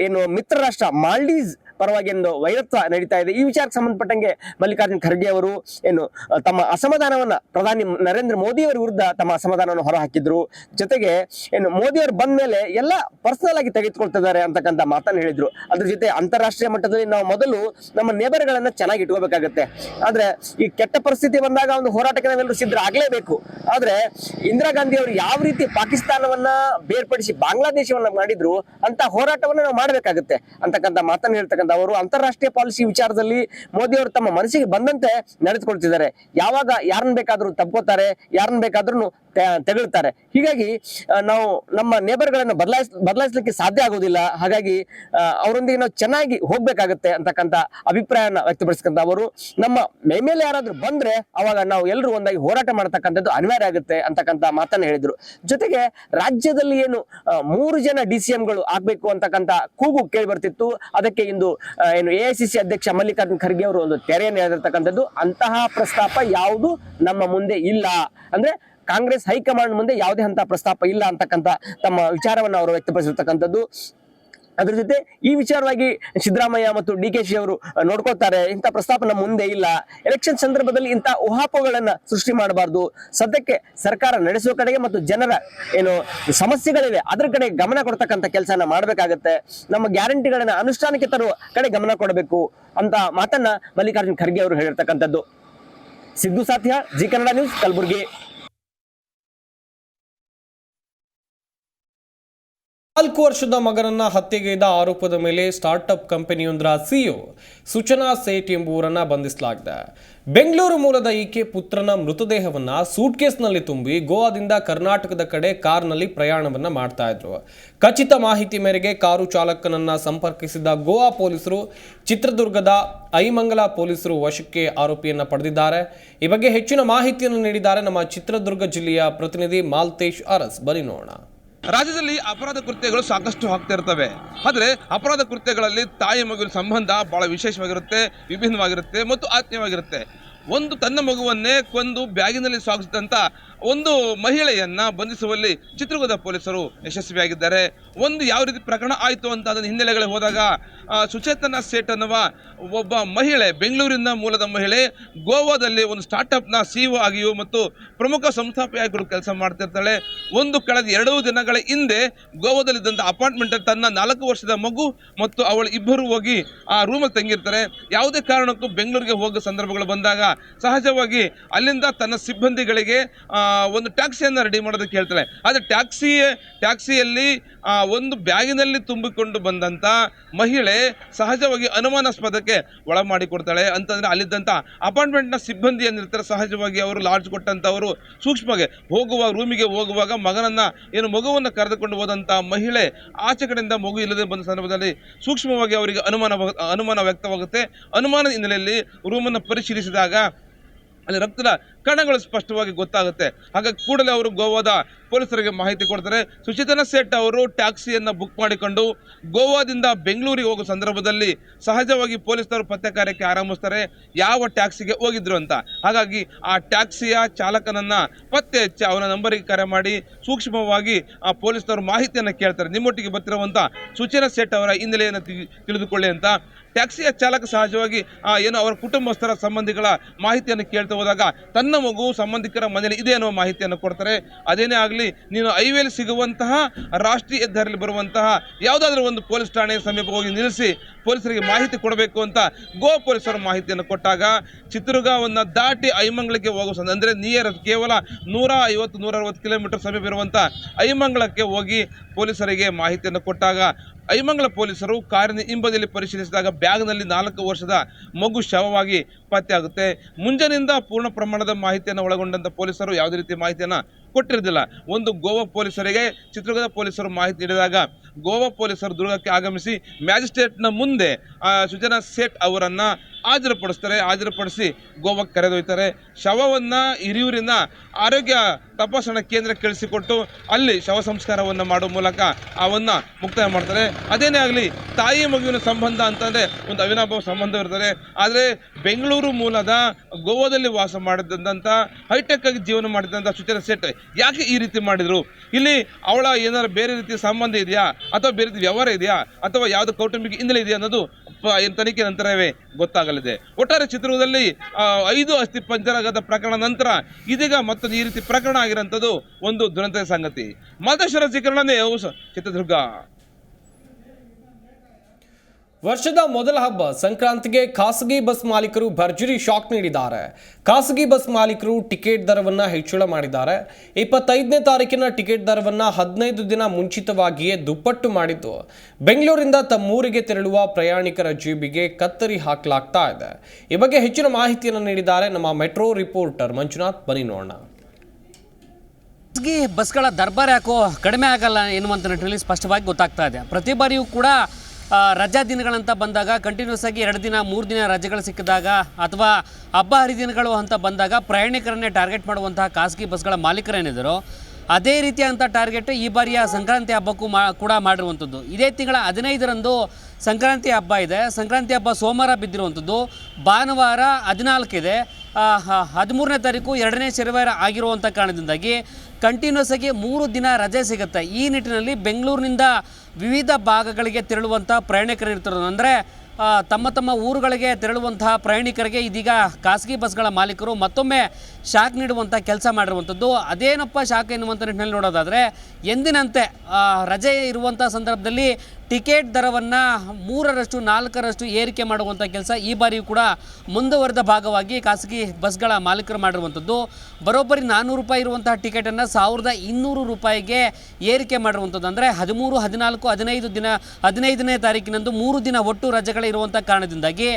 Speaker 3: ಏನು ಮಿತ್ರ ರಾಷ್ಟ್ರ ಮಾಲ್ಡೀವ್ಸ್ ಪರವಾಗಿ ಒಂದು ವೈರತ್ವ ನಡೀತಾ ಇದೆ. ಈ ವಿಚಾರಕ್ಕೆ ಸಂಬಂಧಪಟ್ಟಂಗೆ ಮಲ್ಲಿಕಾರ್ಜುನ್ ಖರ್ಗೆ ಅವರು ಏನು ತಮ್ಮ ಅಸಮಾಧಾನವನ್ನ ಪ್ರಧಾನಿ ನರೇಂದ್ರ ಮೋದಿ ಅವರ ವಿರುದ್ಧ ತಮ್ಮ ಅಸಮಾಧಾನವನ್ನು ಹೊರಹಾಕಿದ್ರು. ಜೊತೆಗೆ ಏನು, ಮೋದಿ ಅವರು ಬಂದ ಮೇಲೆ ಎಲ್ಲ ಪರ್ಸನಲ್ ಆಗಿ ತೆಗೆದುಕೊಳ್ತಿದ್ದಾರೆ ಅಂತಕ್ಕಂಥ ಮಾತನ್ನು ಹೇಳಿದ್ರು. ಅದ್ರ ಜೊತೆ ಅಂತಾರಾಷ್ಟ್ರೀಯ ಮಟ್ಟದಲ್ಲಿ ನಾವು ಮೊದಲು ನಮ್ಮ ನೇಬರ್ಗಳನ್ನ ಚೆನ್ನಾಗಿ ಇಟ್ಕೋಬೇಕಾಗತ್ತೆ. ಆದ್ರೆ ಈ ಕೆಟ್ಟ ಪರಿಸ್ಥಿತಿ ಬಂದಾಗ ಒಂದು ಹೋರಾಟಕ್ಕೆ ನಾವೆಲ್ಲರೂ ಸಿದ್ಧರಾಗಲೇಬೇಕು ಆದ್ರೆ ಇಂದಿರಾ ಗಾಂಧಿ ಅವರು ಯಾವ ರೀತಿ ಪಾಕಿಸ್ತಾನವನ್ನ ಬೇರ್ಪಡಿಸಿ ಬಾಂಗ್ಲಾದೇಶವನ್ನ ಮಾಡಿದ್ರು ಅಂತ ಹೋರಾಟವನ್ನ ನಾವು ಮಾಡಬೇಕಾಗುತ್ತೆ ಅಂತಕ್ಕಂಥ ಮಾತನ್ನು ಹೇಳ್ತಕ್ಕಂಥ ಅವರು ಅಂತಾರಾಷ್ಟ್ರೀಯ ಪಾಲಿಸಿ ವಿಚಾರದಲ್ಲಿ ಮೋದಿ ಅವರು ತಮ್ಮ ಮನಸ್ಸಿಗೆ ಬಂದಂತೆ ನಡೆದುಕೊಳ್ತಿದ್ದಾರೆ. ಯಾವಾಗ ಯಾರನ್ನ ಬೇಕಾದ್ರೂ ತಪ್ಕೋತಾರೆ, ಯಾರನ್ನ ಬೇಕಾದ್ರೂ ತೆಗಳ್ತಾರೆ. ಹೀಗಾಗಿ ನಾವು ನಮ್ಮ ನೇಬರ್ಗಳನ್ನು ಬದಲಾಯಿಸ್, ಬದಲಾಯಿಸಲಿಕ್ಕೆ ಸಾಧ್ಯ ಆಗೋದಿಲ್ಲ. ಹಾಗಾಗಿ ಅವರೊಂದಿಗೆ ನಾವು ಚೆನ್ನಾಗಿ ಹೋಗ್ಬೇಕಾಗತ್ತೆ ಅಂತಕ್ಕಂಥ ಅಭಿಪ್ರಾಯನ ವ್ಯಕ್ತಪಡಿಸ್ಕೊಂತ ಅವರು, ನಮ್ಮ ಮೈ ಮೇಲೆ ಯಾರಾದ್ರೂ ಬಂದ್ರೆ ಅವಾಗ ನಾವು ಎಲ್ಲರೂ ಒಂದಾಗಿ ಹೋರಾಟ ಮಾಡತಕ್ಕಂಥದ್ದು ಅನಿವಾರ್ಯ ಆಗುತ್ತೆ ಅಂತಕ್ಕಂಥ ಮಾತನ್ನ ಹೇಳಿದ್ರು. ಜೊತೆಗೆ, ರಾಜ್ಯದಲ್ಲಿ ಏನು ಮೂರು ಜನ ಡಿ ಸಿ ಎಂಗಳು ಆಗ್ಬೇಕು ಅಂತಕ್ಕಂಥ ಕೂಗು ಕೇಳಿ ಬರ್ತಿತ್ತು. ಅದಕ್ಕೆ ಇಂದು ಏನು ಎ ಅಧ್ಯಕ್ಷ ಮಲ್ಲಿಕಾರ್ಜುನ್ ಖರ್ಗೆ ಅವರು ಒಂದು ತೆರೆಯನ್ನು ಎಳೆದಿರ್ತಕ್ಕಂಥದ್ದು, ಅಂತಹ ಪ್ರಸ್ತಾಪ ಯಾವುದು ನಮ್ಮ ಮುಂದೆ ಇಲ್ಲ. ಅಂದ್ರೆ ಕಾಂಗ್ರೆಸ್ ಹೈಕಮಾಂಡ್ ಮುಂದೆ ಯಾವುದೇ ಅಂತ ಪ್ರಸ್ತಾಪ ಇಲ್ಲ ಅಂತಕ್ಕಂಥ ತಮ್ಮ ವಿಚಾರವನ್ನು ಅವರು ವ್ಯಕ್ತಪಡಿಸಿರ್ತಕ್ಕಂಥದ್ದು. ಅದ್ರ ಜೊತೆ ಈ ವಿಚಾರವಾಗಿ ಸಿದ್ದರಾಮಯ್ಯ ಮತ್ತು ಡಿ ಕೆ ಶಿ ಅವರು ನೋಡ್ಕೋತಾರೆ ಇಂಥ ಪ್ರಸ್ತಾಪ ನಮ್ಮ ಮುಂದೆ ಇಲ್ಲ. ಎಲೆಕ್ಷನ್ ಸಂದರ್ಭದಲ್ಲಿ ಇಂಥ ಊಹಾಪೋಹಗಳನ್ನ ಸೃಷ್ಟಿ ಮಾಡಬಾರ್ದು. ಸದ್ಯಕ್ಕೆ ಸರ್ಕಾರ ನಡೆಸುವ ಕಡೆಗೆ ಮತ್ತು ಜನರ ಏನು ಸಮಸ್ಯೆಗಳಿವೆ, ಅದ್ರ ಕಡೆ ಗಮನ ಕೊಡ್ತಕ್ಕಂಥ ಕೆಲಸನ ಮಾಡಬೇಕಾಗತ್ತೆ. ನಮ್ಮ ಗ್ಯಾರಂಟಿಗಳನ್ನ ಅನುಷ್ಠಾನಕ್ಕೆ ತರುವ ಕಡೆ ಗಮನ ಕೊಡಬೇಕು ಅಂತ ಮಾತನ್ನ ಮಲ್ಲಿಕಾರ್ಜುನ್ ಖರ್ಗೆ ಅವರು ಹೇಳಿರ್ತಕ್ಕಂಥದ್ದು. ಸಿದ್ದು ಸಾಧ್ಯ ಜಿ ಕನ್ನಡ ನ್ಯೂಸ್, ಕಲಬುರಗಿ.
Speaker 1: ನಾಲ್ಕು ವರ್ಷದ ಮಗನನ್ನ ಹತ್ಯೆಗೈದ ಆರೋಪದ ಮೇಲೆ ಸ್ಟಾರ್ಟ್ಅಪ್ ಕಂಪನಿಯೊಂದರ ಸಿಇಒ ಸೂಚನಾ ಸೇಟ್ ಎಂಬುವರನ್ನ ಬಂಧಿಸಲಾಗಿದೆ. ಬೆಂಗಳೂರು ಮೂಲದ ಈಕೆ ಪುತ್ರನ ಮೃತದೇಹವನ್ನ ಸೂಟ್ಕೇಸ್ನಲ್ಲಿ ತುಂಬಿ ಗೋವಾದಿಂದ ಕರ್ನಾಟಕದ ಕಡೆ ಕಾರ್ನಲ್ಲಿ ಪ್ರಯಾಣವನ್ನ ಮಾಡ್ತಾ ಇದ್ರು. ಖಚಿತ ಮಾಹಿತಿ ಮೇರೆಗೆ ಕಾರು ಚಾಲಕನನ್ನ ಸಂಪರ್ಕಿಸಿದ ಗೋವಾ ಪೊಲೀಸರು ಚಿತ್ರದುರ್ಗದ ಐಮಂಗಲ ಪೊಲೀಸರು ವಶಕ್ಕೆ ಆರೋಪಿಯನ್ನ ಪಡೆದಿದ್ದಾರೆ. ಈ ಬಗ್ಗೆ ಹೆಚ್ಚಿನ ಮಾಹಿತಿಯನ್ನು ನೀಡಿದ್ದಾರೆ ನಮ್ಮ ಚಿತ್ರದುರ್ಗ ಜಿಲ್ಲೆಯ ಪ್ರತಿನಿಧಿ ಮಾಲ್ತೇಶ್ ಅರಸ್. ಬನ್ನಿ ನೋಡೋಣ.
Speaker 4: ರಾಜ್ಯದಲ್ಲಿ ಅಪರಾಧ ಕೃತ್ಯಗಳು ಸಾಕಷ್ಟು ಆಗ್ತಾ ಇರ್ತವೆ. ಆದರೆ ಅಪರಾಧ ಕೃತ್ಯಗಳಲ್ಲಿ ತಾಯಿ ಮಗುವಿನ ಸಂಬಂಧ ಬಹಳ ವಿಶೇಷವಾಗಿರುತ್ತೆ, ವಿಭಿನ್ನವಾಗಿರುತ್ತೆ ಮತ್ತು ಆತ್ಮೀಯವಾಗಿರುತ್ತೆ. ಒಂದು ತನ್ನ ಮಗುವನ್ನೇ ಕೊಂದು ಬ್ಯಾಗಿನಲ್ಲಿ ಸಾಗಿಸಿದಂಥ ಒಂದು ಮಹಿಳೆಯನ್ನ ಬಂಧಿಸುವಲ್ಲಿ ಚಿತ್ರದುರ್ಗದ ಪೊಲೀಸರು ಯಶಸ್ವಿಯಾಗಿದ್ದಾರೆ. ಒಂದು ಯಾವ ರೀತಿ ಪ್ರಕರಣ ಆಯಿತು ಅಂತ ಅದನ್ನು ಹಿನ್ನೆಲೆಗಳಿಗೆ ಹೋದಾಗ ಸುಚೇತನ ಸೇಟ್ ಅನ್ನುವ ಒಬ್ಬ ಮಹಿಳೆ, ಬೆಂಗಳೂರಿನ ಮೂಲದ ಮಹಿಳೆ, ಗೋವಾದಲ್ಲಿ ಒಂದು ಸ್ಟಾರ್ಟ್ಅಪ್ನ ಸಿಇಒ ಆಗಿಯೂ ಮತ್ತು ಪ್ರಮುಖ ಸಂಸ್ಥಾಪಕಿಯಾಗಿ ಕೆಲಸ ಮಾಡ್ತಿರ್ತಾಳೆ. ಒಂದು ಕಳೆದ ಎರಡು ದಿನಗಳ ಹಿಂದೆ ಗೋವಾದಲ್ಲಿದ್ದಂಥ ಅಪಾರ್ಟ್ಮೆಂಟ್ ತನ್ನ ನಾಲ್ಕು ವರ್ಷದ ಮಗು ಮತ್ತು ಅವಳು ಇಬ್ಬರು ಹೋಗಿ ಆ ರೂಮಲ್ಲಿ ತಂಗಿರ್ತಾರೆ. ಯಾವುದೇ ಕಾರಣಕ್ಕೂ ಬೆಂಗಳೂರಿಗೆ ಹೋಗೋ ಸಂದರ್ಭಗಳು ಬಂದಾಗ ಸಹಜವಾಗಿ ಅಲ್ಲಿಂದ ತನ್ನ ಸಿಬ್ಬಂದಿಗಳಿಗೆ ಒಂದು ಟ್ಯಾಕ್ಸಿಯನ್ನು ರೆಡಿ ಮಾಡೋದಕ್ಕೆ ಹೇಳ್ತಾಳೆ. ಆದರೆ ಟ್ಯಾಕ್ಸಿ ಟ್ಯಾಕ್ಸಿಯಲ್ಲಿ ಒಂದು ಬ್ಯಾಗಿನಲ್ಲಿ ತುಂಬಿಕೊಂಡು ಬಂದಂಥ ಮಹಿಳೆ ಸಹಜವಾಗಿ ಅನುಮಾನಾಸ್ಪದಕ್ಕೆ ಒಳ ಮಾಡಿಕೊಡ್ತಾಳೆ. ಅಂತಂದ್ರೆ ಅಲ್ಲಿದ್ದಂಥ ಅಪಾರ್ಟ್ಮೆಂಟ್ನ ಸಿಬ್ಬಂದಿ ಏನಿರ್ತಾರೆ, ಸಹಜವಾಗಿ ಅವರು ಲಾಡ್ಜ್ ಕೊಟ್ಟಂಥವರು ಸೂಕ್ಷ್ಮವಾಗಿ ಹೋಗುವ ರೂಮಿಗೆ ಹೋಗುವಾಗ ಮಗನನ್ನ, ಏನು ಮಗುವನ್ನು ಕರೆದುಕೊಂಡು ಹೋದಂಥ ಮಹಿಳೆ ಆಚೆ ಕಡೆಯಿಂದ ಮಗು ಇಲ್ಲದೆ ಬಂದ ಸಂದರ್ಭದಲ್ಲಿ ಸೂಕ್ಷ್ಮವಾಗಿ ಅವರಿಗೆ ಅನುಮಾನ ಅನುಮಾನ ವ್ಯಕ್ತವಾಗುತ್ತೆ. ಅನುಮಾನದ ಹಿನ್ನೆಲೆಯಲ್ಲಿ ರೂಮನ್ನು ಪರಿಶೀಲಿಸಿದಾಗ ಅಲ್ಲಿ ರಕ್ತದ ಕಣಗಳು ಸ್ಪಷ್ಟವಾಗಿ ಗೊತ್ತಾಗುತ್ತೆ. ಹಾಗಾಗಿ ಕೂಡಲೇ ಅವರು ಗೋವಾದ ಪೊಲೀಸರಿಗೆ ಮಾಹಿತಿ ಕೊಡ್ತಾರೆ. ಸುಚೇತನ ಸೇಠ್ ಅವರು ಟ್ಯಾಕ್ಸಿಯನ್ನು ಬುಕ್ ಮಾಡಿಕೊಂಡು ಗೋವಾದಿಂದ ಬೆಂಗಳೂರಿಗೆ ಹೋಗುವ ಸಂದರ್ಭದಲ್ಲಿ ಸಹಜವಾಗಿ ಪೊಲೀಸರು ಪತ್ತೆ ಕಾರ್ಯಕ್ಕೆ ಆರಂಭಿಸ್ತಾರೆ. ಯಾವ ಟ್ಯಾಕ್ಸಿಗೆ ಹೋಗಿದ್ರು ಅಂತ. ಹಾಗಾಗಿ ಆ ಟ್ಯಾಕ್ಸಿಯ ಚಾಲಕನನ್ನ ಪತ್ತೆ ಹಚ್ಚಿ ಅವನ ನಂಬರಿಗೆ ಕರೆ ಮಾಡಿ ಸೂಕ್ಷ್ಮವಾಗಿ ಆ ಪೊಲೀಸರು ಮಾಹಿತಿಯನ್ನು ಕೇಳ್ತಾರೆ. ನಿಮ್ಮೊಟ್ಟಿಗೆ ಬರ್ತಿರುವಂಥ ಸುಚೇನ ಸೇಠ್ ಅವರ ಹಿನ್ನೆಲೆಯನ್ನು ತಿಳಿದುಕೊಳ್ಳಿ ಅಂತ. ಟ್ಯಾಕ್ಸಿಯ ಚಾಲಕ ಸಹಜವಾಗಿ ಏನು ಅವರ ಕುಟುಂಬಸ್ಥರ ಸಂಬಂಧಿಗಳ ಮಾಹಿತಿಯನ್ನು ಕೇಳ್ತಾ ಹೋದಾಗ ತನ್ನ ಮಗು ಸಂಬಂಧಿಕರ ಮನೆಯಲ್ಲಿ ಇದೆ ಅನ್ನುವ ಮಾಹಿತಿಯನ್ನು ಕೊಡ್ತಾರೆ. ಅದೇನೇ ಆಗಲಿ, ನೀನು ಹೈವೇಲಿ ಸಿಗುವಂತಹ ರಾಷ್ಟ್ರೀಯ ಹೆದ್ದಾರಿಯಲ್ಲಿ ಬರುವಂತಹ ಯಾವುದಾದ್ರೂ ಒಂದು ಪೊಲೀಸ್ ಠಾಣೆ ಸಮೀಪ ಹೋಗಿ ನಿಲ್ಲಿಸಿ ಪೊಲೀಸರಿಗೆ ಮಾಹಿತಿ ಕೊಡಬೇಕು ಅಂತ ಗೋ ಪೊಲೀಸರು ಮಾಹಿತಿಯನ್ನು ಕೊಟ್ಟಾಗ ಚಿತ್ರದುರ್ಗವನ್ನು ದಾಟಿ ಐಮಂಗಳಕ್ಕೆ ಹೋಗುವ ಅಂದರೆ ನಿಯರ್ ಕೇವಲ ನೂರ ಐವತ್ತು ನೂರ ಅರವತ್ತು ಕಿಲೋಮೀಟರ್ ಸಮೀಪ ಇರುವಂಥ ಐಮಂಗಳಕ್ಕೆ ಹೋಗಿ ಪೊಲೀಸರಿಗೆ ಮಾಹಿತಿಯನ್ನು ಕೊಟ್ಟಾಗ ಐಮಂಗಲ ಪೊಲೀಸರು ಕಾರಿನ ಹಿಂಬದಿಯಲ್ಲಿ ಪರಿಶೀಲಿಸಿದಾಗ ಬ್ಯಾಗ್ನಲ್ಲಿ ನಾಲ್ಕು ವರ್ಷದ ಮಗು ಶವವಾಗಿ ಪತ್ತೆಯಾಗುತ್ತೆ ಮುಂಜಾನೆಯಿಂದ ಪೂರ್ಣ ಪ್ರಮಾಣದ ಮಾಹಿತಿಯನ್ನು ಒಳಗೊಂಡಂಥ ಪೊಲೀಸರು ಯಾವುದೇ ರೀತಿ ಮಾಹಿತಿಯನ್ನು ಕೊಟ್ಟಿರೋದಿಲ್ಲ ಒಂದು ಗೋವಾ ಪೊಲೀಸರಿಗೆ ಚಿತ್ರದುರ್ಗದ ಪೊಲೀಸರು ಮಾಹಿತಿ ನೀಡಿದಾಗ ಗೋವಾ ಪೊಲೀಸರು ದುರ್ಗಕ್ಕೆ ಆಗಮಿಸಿ ಮ್ಯಾಜಿಸ್ಟ್ರೇಟ್ನ ಮುಂದೆ ಸುಜನಾ ಸೇಠ್ ಅವರನ್ನು ಹಾಜರುಪಡಿಸ್ತಾರೆ, ಹಾಜರುಪಡಿಸಿ ಗೋವಾಕ್ಕೆ ಕರೆದೊಯ್ತಾರೆ. ಶವವನ್ನು ಹಿರಿಯೂರಿನ ಆರೋಗ್ಯ ತಪಾಸಣಾ ಕೇಂದ್ರಕ್ಕೆ ಕಳಿಸಿಕೊಟ್ಟು ಅಲ್ಲಿ ಶವ ಸಂಸ್ಕಾರವನ್ನು ಮಾಡುವ ಮೂಲಕ ಅವನ್ನು ಮುಕ್ತಾಯ ಮಾಡ್ತಾರೆ. ಅದೇನೇ ಆಗಲಿ, ತಾಯಿ ಮಗುವಿನ ಸಂಬಂಧ ಅಂತಂದರೆ ಒಂದು ಅವಿನಾಭಾವ ಸಂಬಂಧ ಇರುತ್ತದೆ ಆದರೆ ಬೆಂಗಳೂರು ಮೂಲದ ಗೋವಾದಲ್ಲಿ ವಾಸ ಮಾಡಿದಂಥ ಹೈಟೆಕ್ ಆಗಿ ಜೀವನ ಮಾಡಿದಂಥ ಸುಚಿತ್ರ ಶೆಟ್ ಯಾಕೆ ಈ ರೀತಿ ಮಾಡಿದರು? ಇಲ್ಲಿ ಅವಳ ಏನಾದ್ರು ಬೇರೆ ರೀತಿಯ ಸಂಬಂಧ ಇದೆಯಾ? ಅಥವಾ ಬೇರೆ ರೀತಿ ವ್ಯವಹಾರ ಇದೆಯಾ? ಅಥವಾ ಯಾವುದು ಕೌಟುಂಬಿಕ ಹಿನ್ನೆಲೆ ಇದೆಯಾ ಅನ್ನೋದು ತನಿಖೆ ನಂತರವೇ ಗೊತ್ತಾಗಲಿದೆ ಒಟ್ಟಾರೆ ಚಿತ್ರದುರ್ಗದಲ್ಲಿ ಆ, ಐದು ಅಸ್ಥಿ ಪಂಜರಾಗದ ಪ್ರಕರಣ ನಂತರ ಇದೀಗ ಮತ್ತೊಂದು ಈ ರೀತಿ ಪ್ರಕರಣ ಆಗಿರೋಂಥದ್ದು ಒಂದು ದುರಂತದ ಸಂಗತಿ. ಮಾದೇಶ್ವರ ಚಿತ್ರಣನೇ ಚಿತ್ರದುರ್ಗ.
Speaker 1: ವರ್ಷದ ಮೊದಲ ಹಬ್ಬ ಸಂಕ್ರಾಂತಿಗೆ ಖಾಸಗಿ ಬಸ್ ಮಾಲೀಕರು ಭರ್ಜರಿ ಶಾಕ್ ನೀಡಿದ್ದಾರೆ. ಖಾಸಗಿ ಬಸ್ ಮಾಲೀಕರು ಟಿಕೆಟ್ ದರವನ್ನು ಹೆಚ್ಚಳ ಮಾಡಿದ್ದಾರೆ. ಇಪ್ಪತ್ತೈದನೇ ತಾರೀಕಿನ ಟಿಕೆಟ್ ದರವನ್ನು ಹದಿನೈದು ದಿನ ಮುಂಚಿತವಾಗಿಯೇ ದುಪ್ಪಟ್ಟು ಮಾಡಿದ್ದು. ಬೆಂಗಳೂರಿಂದ ತಮ್ಮೂರಿಗೆ ತೆರಳುವ ಪ್ರಯಾಣಿಕರ ಜೇಬಿಗೆ ಕತ್ತರಿ ಹಾಕಲಾಗ್ತಾ ಇದೆ. ಈ ಬಗ್ಗೆ ಹೆಚ್ಚಿನ ಮಾಹಿತಿಯನ್ನು ನೀಡಿದ್ದಾರೆ ನಮ್ಮ ಮೆಟ್ರೋ ರಿಪೋರ್ಟರ್ ಮಂಜುನಾಥ್. ಬನಿ ನೋಡೋಣ.
Speaker 5: ಖಾಸಗಿ ಬಸ್ಗಳ ದರ್ಬಾರ್ ಯಾಕೋ ಕಡಿಮೆ ಆಗಲ್ಲ ಎನ್ನುವಂಥ ನಿಟ್ಟಿನಲ್ಲಿ ಸ್ಪಷ್ಟವಾಗಿ ಗೊತ್ತಾಗ್ತಾ ಇದೆ. ಪ್ರತಿ ಬಾರಿಯೂ ಕೂಡ ರಜಾ ದಿನಗಳಂತ ಬಂದಾಗ ಕಂಟಿನ್ಯೂಸ್ ಆಗಿ ಎರಡು ದಿನ, ಮೂರು ದಿನ ರಜೆಗಳು ಸಿಕ್ಕಿದಾಗ ಅಥವಾ ಹಬ್ಬ ಹರಿದಿನಗಳು ಅಂತ ಬಂದಾಗ ಪ್ರಯಾಣಿಕರನ್ನೇ ಟಾರ್ಗೆಟ್ ಮಾಡುವಂತಹ ಖಾಸಗಿ ಬಸ್ಗಳ ಮಾಲೀಕರೇನಿದ್ರು ಅದೇ ರೀತಿಯಾದಂಥ ಟಾರ್ಗೆಟ್ ಈ ಬಾರಿಯ ಸಂಕ್ರಾಂತಿ ಹಬ್ಬಕ್ಕೂ ಮಾ, ಕೂಡ ಮಾಡಿರುವಂಥದ್ದು ಇದೇ ತಿಂಗಳ ಹದಿನೈದರಂದು ಸಂಕ್ರಾಂತಿ ಹಬ್ಬ ಇದೆ. ಸಂಕ್ರಾಂತಿ ಹಬ್ಬ ಸೋಮವಾರ ಬಿದ್ದಿರುವಂಥದ್ದು ಭಾನುವಾರ ಹದಿನಾಲ್ಕಿದೆ ಹದಿಮೂರನೇ ತಾರೀಕು ಎರಡನೇ ಶನಿವಾರ ಆಗಿರುವಂಥ ಕಾರಣದಿಂದಾಗಿ ಕಂಟಿನ್ಯೂಸ್ ಆಗಿ ಮೂರು ದಿನ ರಜೆ ಸಿಗುತ್ತೆ. ಈ ನಿಟ್ಟಿನಲ್ಲಿ ಬೆಂಗಳೂರಿನಿಂದ ವಿವಿಧ ಭಾಗಗಳಿಗೆ ತೆರಳುವಂಥ ಪ್ರಯಾಣಿಕರು ಇರ್ತಾರೆ. ಅಂದರೆ ತಮ್ಮ ತಮ್ಮ ಊರುಗಳಿಗೆ ತೆರಳುವಂತಹ ಪ್ರಯಾಣಿಕರಿಗೆ ಇದೀಗ ಖಾಸಗಿ ಬಸ್ಗಳ ಮಾಲೀಕರು ಮತ್ತೊಮ್ಮೆ ಶಾಕ್ ನೀಡುವಂಥ ಕೆಲಸ ಮಾಡಿರುವಂಥದ್ದು ಅದೇನಪ್ಪ ಶಾಕ್ ಎನ್ನುವಂಥ ನಿಟ್ಟಿನಲ್ಲಿ ನೋಡೋದಾದರೆ, ಎಂದಿನಂತೆ ರಜೆ ಇರುವಂಥ ಸಂದರ್ಭದಲ್ಲಿ ಟಿಕೆಟ್ ದರವನ್ನು ಮೂರರಷ್ಟು, ನಾಲ್ಕರಷ್ಟು ಏರಿಕೆ ಮಾಡುವಂಥ ಕೆಲಸ ಈ ಬಾರಿಯೂ ಕೂಡ ಮುಂದುವರೆದ ಭಾಗವಾಗಿ ಖಾಸಗಿ ಬಸ್ಗಳ ಮಾಲೀಕರು ಮಾಡಿರುವಂಥದ್ದು ಬರೋಬ್ಬರಿ ನಾನ್ನೂರು ರೂಪಾಯಿ ಇರುವಂತಹ ಟಿಕೆಟನ್ನು ಸಾವಿರದ ಇನ್ನೂರು ರೂಪಾಯಿಗೆ ಏರಿಕೆ ಮಾಡಿರುವಂಥದ್ದು. ಅಂದರೆ ಹದಿಮೂರು, ಹದಿನಾಲ್ಕು, ಹದಿನೈದು ದಿನ, ಹದಿನೈದನೇ ತಾರೀಕಿನಂದು ಮೂರು ದಿನ ಒಟ್ಟು ರಜೆಗಳಿರುವಂಥ ಕಾರಣದಿಂದಾಗಿ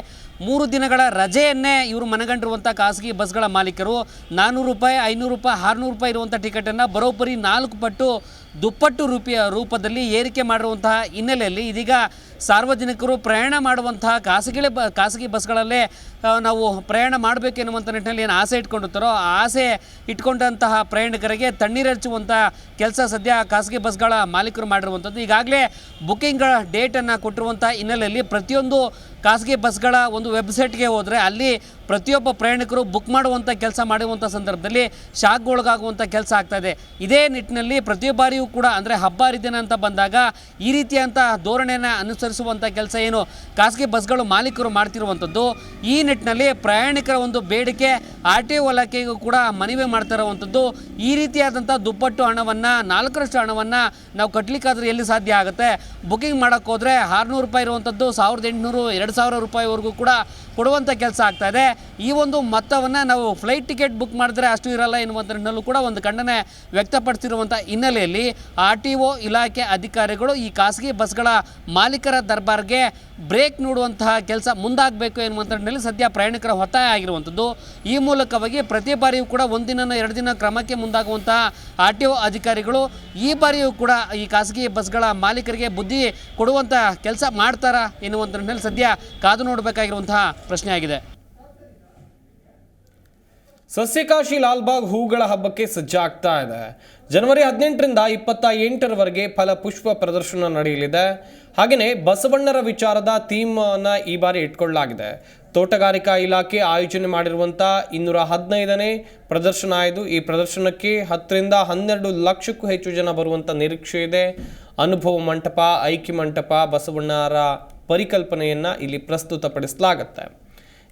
Speaker 5: ಮೂರು ದಿನಗಳ ರಜೆಯನ್ನೇ ಇವರು ಮನಗಂಡಿರುವಂಥ ಖಾಸಗಿ ಬಸ್ಗಳ ಮಾಲೀಕರು ನಾನ್ನೂರು ರೂಪಾಯಿ, ಐನೂರು ರೂಪಾಯಿ, ಆರುನೂರು ರೂಪಾಯಿ ಇರುವಂಥ ಟಿಕೆಟನ್ನು ಬರೋಬ್ಬರಿ ನಾಲ್ಕು ಪಟ್ಟು, ದುಪ್ಪಟ್ಟು ರೂಪಿಯ ರೂಪದಲ್ಲಿ ಏರಿಕೆ ಮಾಡಿರುವಂತಹ ಹಿನ್ನೆಲೆಯಲ್ಲಿ ಇದೀಗ ಸಾರ್ವಜನಿಕರು ಪ್ರಯಾಣ ಮಾಡುವಂತಹ ಖಾಸಗಿ ಬ, ಖಾಸಗಿ ಬಸ್ಗಳಲ್ಲೇ ನಾವು ಪ್ರಯಾಣ ಮಾಡಬೇಕು ಎನ್ನುವಂಥ ನಿಟ್ಟಿನಲ್ಲಿ ಏನು ಆಸೆ ಇಟ್ಕೊಂಡಿರ್ತಾರೋ ಆ ಆಸೆ ಇಟ್ಕೊಂಡಂತಹ ಪ್ರಯಾಣಿಕರಿಗೆ ತಣ್ಣೀರೆಚ್ಚುವಂಥ ಕೆಲಸ ಸದ್ಯ ಖಾಸಗಿ ಬಸ್ಗಳ ಮಾಲೀಕರು ಮಾಡಿರುವಂಥದ್ದು. ಈಗಾಗಲೇ ಬುಕ್ಕಿಂಗ್ಗಳ ಡೇಟನ್ನು ಕೊಟ್ಟಿರುವಂಥ ಹಿನ್ನೆಲೆಯಲ್ಲಿ ಪ್ರತಿಯೊಂದು ಖಾಸಗಿ ಬಸ್ಗಳ ಒಂದು ವೆಬ್ಸೈಟ್ಗೆ ಹೋದರೆ ಅಲ್ಲಿ ಪ್ರತಿಯೊಬ್ಬ ಪ್ರಯಾಣಿಕರು ಬುಕ್ ಮಾಡುವಂಥ ಕೆಲಸ ಮಾಡುವಂಥ ಸಂದರ್ಭದಲ್ಲಿ ಶಾಕ್ಗೊಳಗಾಗುವಂಥ ಕೆಲಸ ಆಗ್ತಾ ಇದೆ. ನಿಟ್ಟಿನಲ್ಲಿ ಪ್ರತಿ ಬಾರಿಯೂ ಕೂಡ ಅಂದರೆ ಹಬ್ಬ ಹರಿದಿನ ಅಂತ ಬಂದಾಗ ಈ ರೀತಿಯಂಥ ಧೋರಣೆಯನ್ನು ಅನುಸರಿಸುವಂಥ ಕೆಲಸ ಏನು? ಖಾಸಗಿ ಬಸ್ಗಳು ಮಾಲೀಕರು ಮಾಡ್ತಿರುವಂಥದ್ದು ಈ ನಿಟ್ಟಿನಲ್ಲಿ ಪ್ರಯಾಣಿಕರ ಒಂದು ಬೇಡಿಕೆ ಆರ್ ಟಿ ಒ ಇಲಾಖೆಗೂ ಕೂಡ ಮನವಿ ಮಾಡ್ತಾ ಇರುವಂಥದ್ದು ಈ ರೀತಿಯಾದಂಥ ದುಪ್ಪಟ್ಟು ಹಣವನ್ನು, ನಾಲ್ಕರಷ್ಟು ಹಣವನ್ನು ನಾವು ಕಟ್ಟಲಿಕ್ಕಾದ್ರೆ ಎಲ್ಲಿ ಸಾಧ್ಯ ಆಗುತ್ತೆ? ಬುಕಿಂಗ್ ಮಾಡೋಕ್ಕೋದ್ರೆ ಆರುನೂರು ರೂಪಾಯಿ ಇರುವಂಥದ್ದು ಸಾವಿರದ ಎಂಟುನೂರು, ಎರಡು ಸಾವಿರ ರೂಪಾಯಿವರೆಗೂ ಕೂಡ ಕೊಡುವಂಥ ಕೆಲಸ ಆಗ್ತಾ ಇದೆ. ಈ ಒಂದು ಮೊತ್ತವನ್ನು ನಾವು ಫ್ಲೈಟ್ ಟಿಕೆಟ್ ಬುಕ್ ಮಾಡಿದ್ರೆ ಅಷ್ಟು ಇರಲ್ಲ ಎನ್ನುವಂಥ ಕೂಡ ಒಂದು ಖಂಡನೆ ವ್ಯಕ್ತಪಡಿಸಿರುವಂಥ ಹಿನ್ನೆಲೆಯಲ್ಲಿ ಆರ್ ಟಿ ಒ ಇಲಾಖೆ ಅಧಿಕಾರಿಗಳು ಈ ಖಾಸಗಿ ಬಸ್ಗಳ ಮಾಲೀಕರ ದರ್ಬಾರ್ಗೆ ಬ್ರೇಕ್ ನೋಡುವಂತಹ ಕೆಲಸ ಮುಂದಾಗಬೇಕು ಎನ್ನುವಂಥ ಸದ್ಯ ಪ್ರಯಾಣಿಕರ ಒತ್ತಾಯ ಆಗಿರುವಂಥದ್ದು. ಈ ಮೂಲಕವಾಗಿ ಪ್ರತಿ ಬಾರಿಯೂ ಕೂಡ ಒಂದಿನ ಎರಡು ದಿನ ಕ್ರಮಕ್ಕೆ ಮುಂದಾಗುವಂತಹ ಆರ್ ಟಿ ಒ ಅಧಿಕಾರಿಗಳು ಈ ಬಾರಿಯೂ ಕೂಡ ಈ ಖಾಸಗಿ ಬಸ್ಗಳ ಮಾಲೀಕರಿಗೆ ಬುದ್ಧಿ ಕೊಡುವಂಥ ಕೆಲಸ ಮಾಡ್ತಾರಾ ಎನ್ನುವಂಥ ಸದ್ಯ ಕಾದು ನೋಡಬೇಕಾಗಿರುವಂತಹ ಪ್ರಶ್ನೆ ಆಗಿದೆ
Speaker 1: ಸಸ್ಯಕಾಶಿ ಲಾಲ್ಬಾಗ್ ಹೂಗಳ ಹಬ್ಬಕ್ಕೆ ಸಜ್ಜಾಗ್ತಾ ಇದೆ. ಜನವರಿ ಹದಿನೆಂಟರಿಂದ ಇಪ್ಪತ್ತ ಎಂಟರವರೆಗೆ ಫಲಪುಷ್ಪ ಪ್ರದರ್ಶನ ನಡೆಯಲಿದೆ. ಹಾಗೆಯೇ ಬಸವಣ್ಣರ ವಿಚಾರದ ಥೀಮ್ ಅನ್ನ ಈ ಬಾರಿ ಇಟ್ಕೊಳ್ಳಲಾಗಿದೆ. ತೋಟಗಾರಿಕಾ ಇಲಾಖೆ ಆಯೋಜನೆ ಮಾಡಿರುವಂಥ ಇನ್ನೂರ ಹದಿನೈದನೇ ಪ್ರದರ್ಶನ ಆಯಿತು ಈ ಪ್ರದರ್ಶನಕ್ಕೆ ಹತ್ತರಿಂದ ಹನ್ನೆರಡು ಲಕ್ಷಕ್ಕೂ ಹೆಚ್ಚು ಜನ ಬರುವಂಥ ನಿರೀಕ್ಷೆ ಇದೆ. ಅನುಭವ ಮಂಟಪ, ಐಕ್ಯ ಮಂಟಪ ಬಸವಣ್ಣರ ಪರಿಕಲ್ಪನೆಯನ್ನು ಇಲ್ಲಿ ಪ್ರಸ್ತುತಪಡಿಸಲಾಗುತ್ತೆ.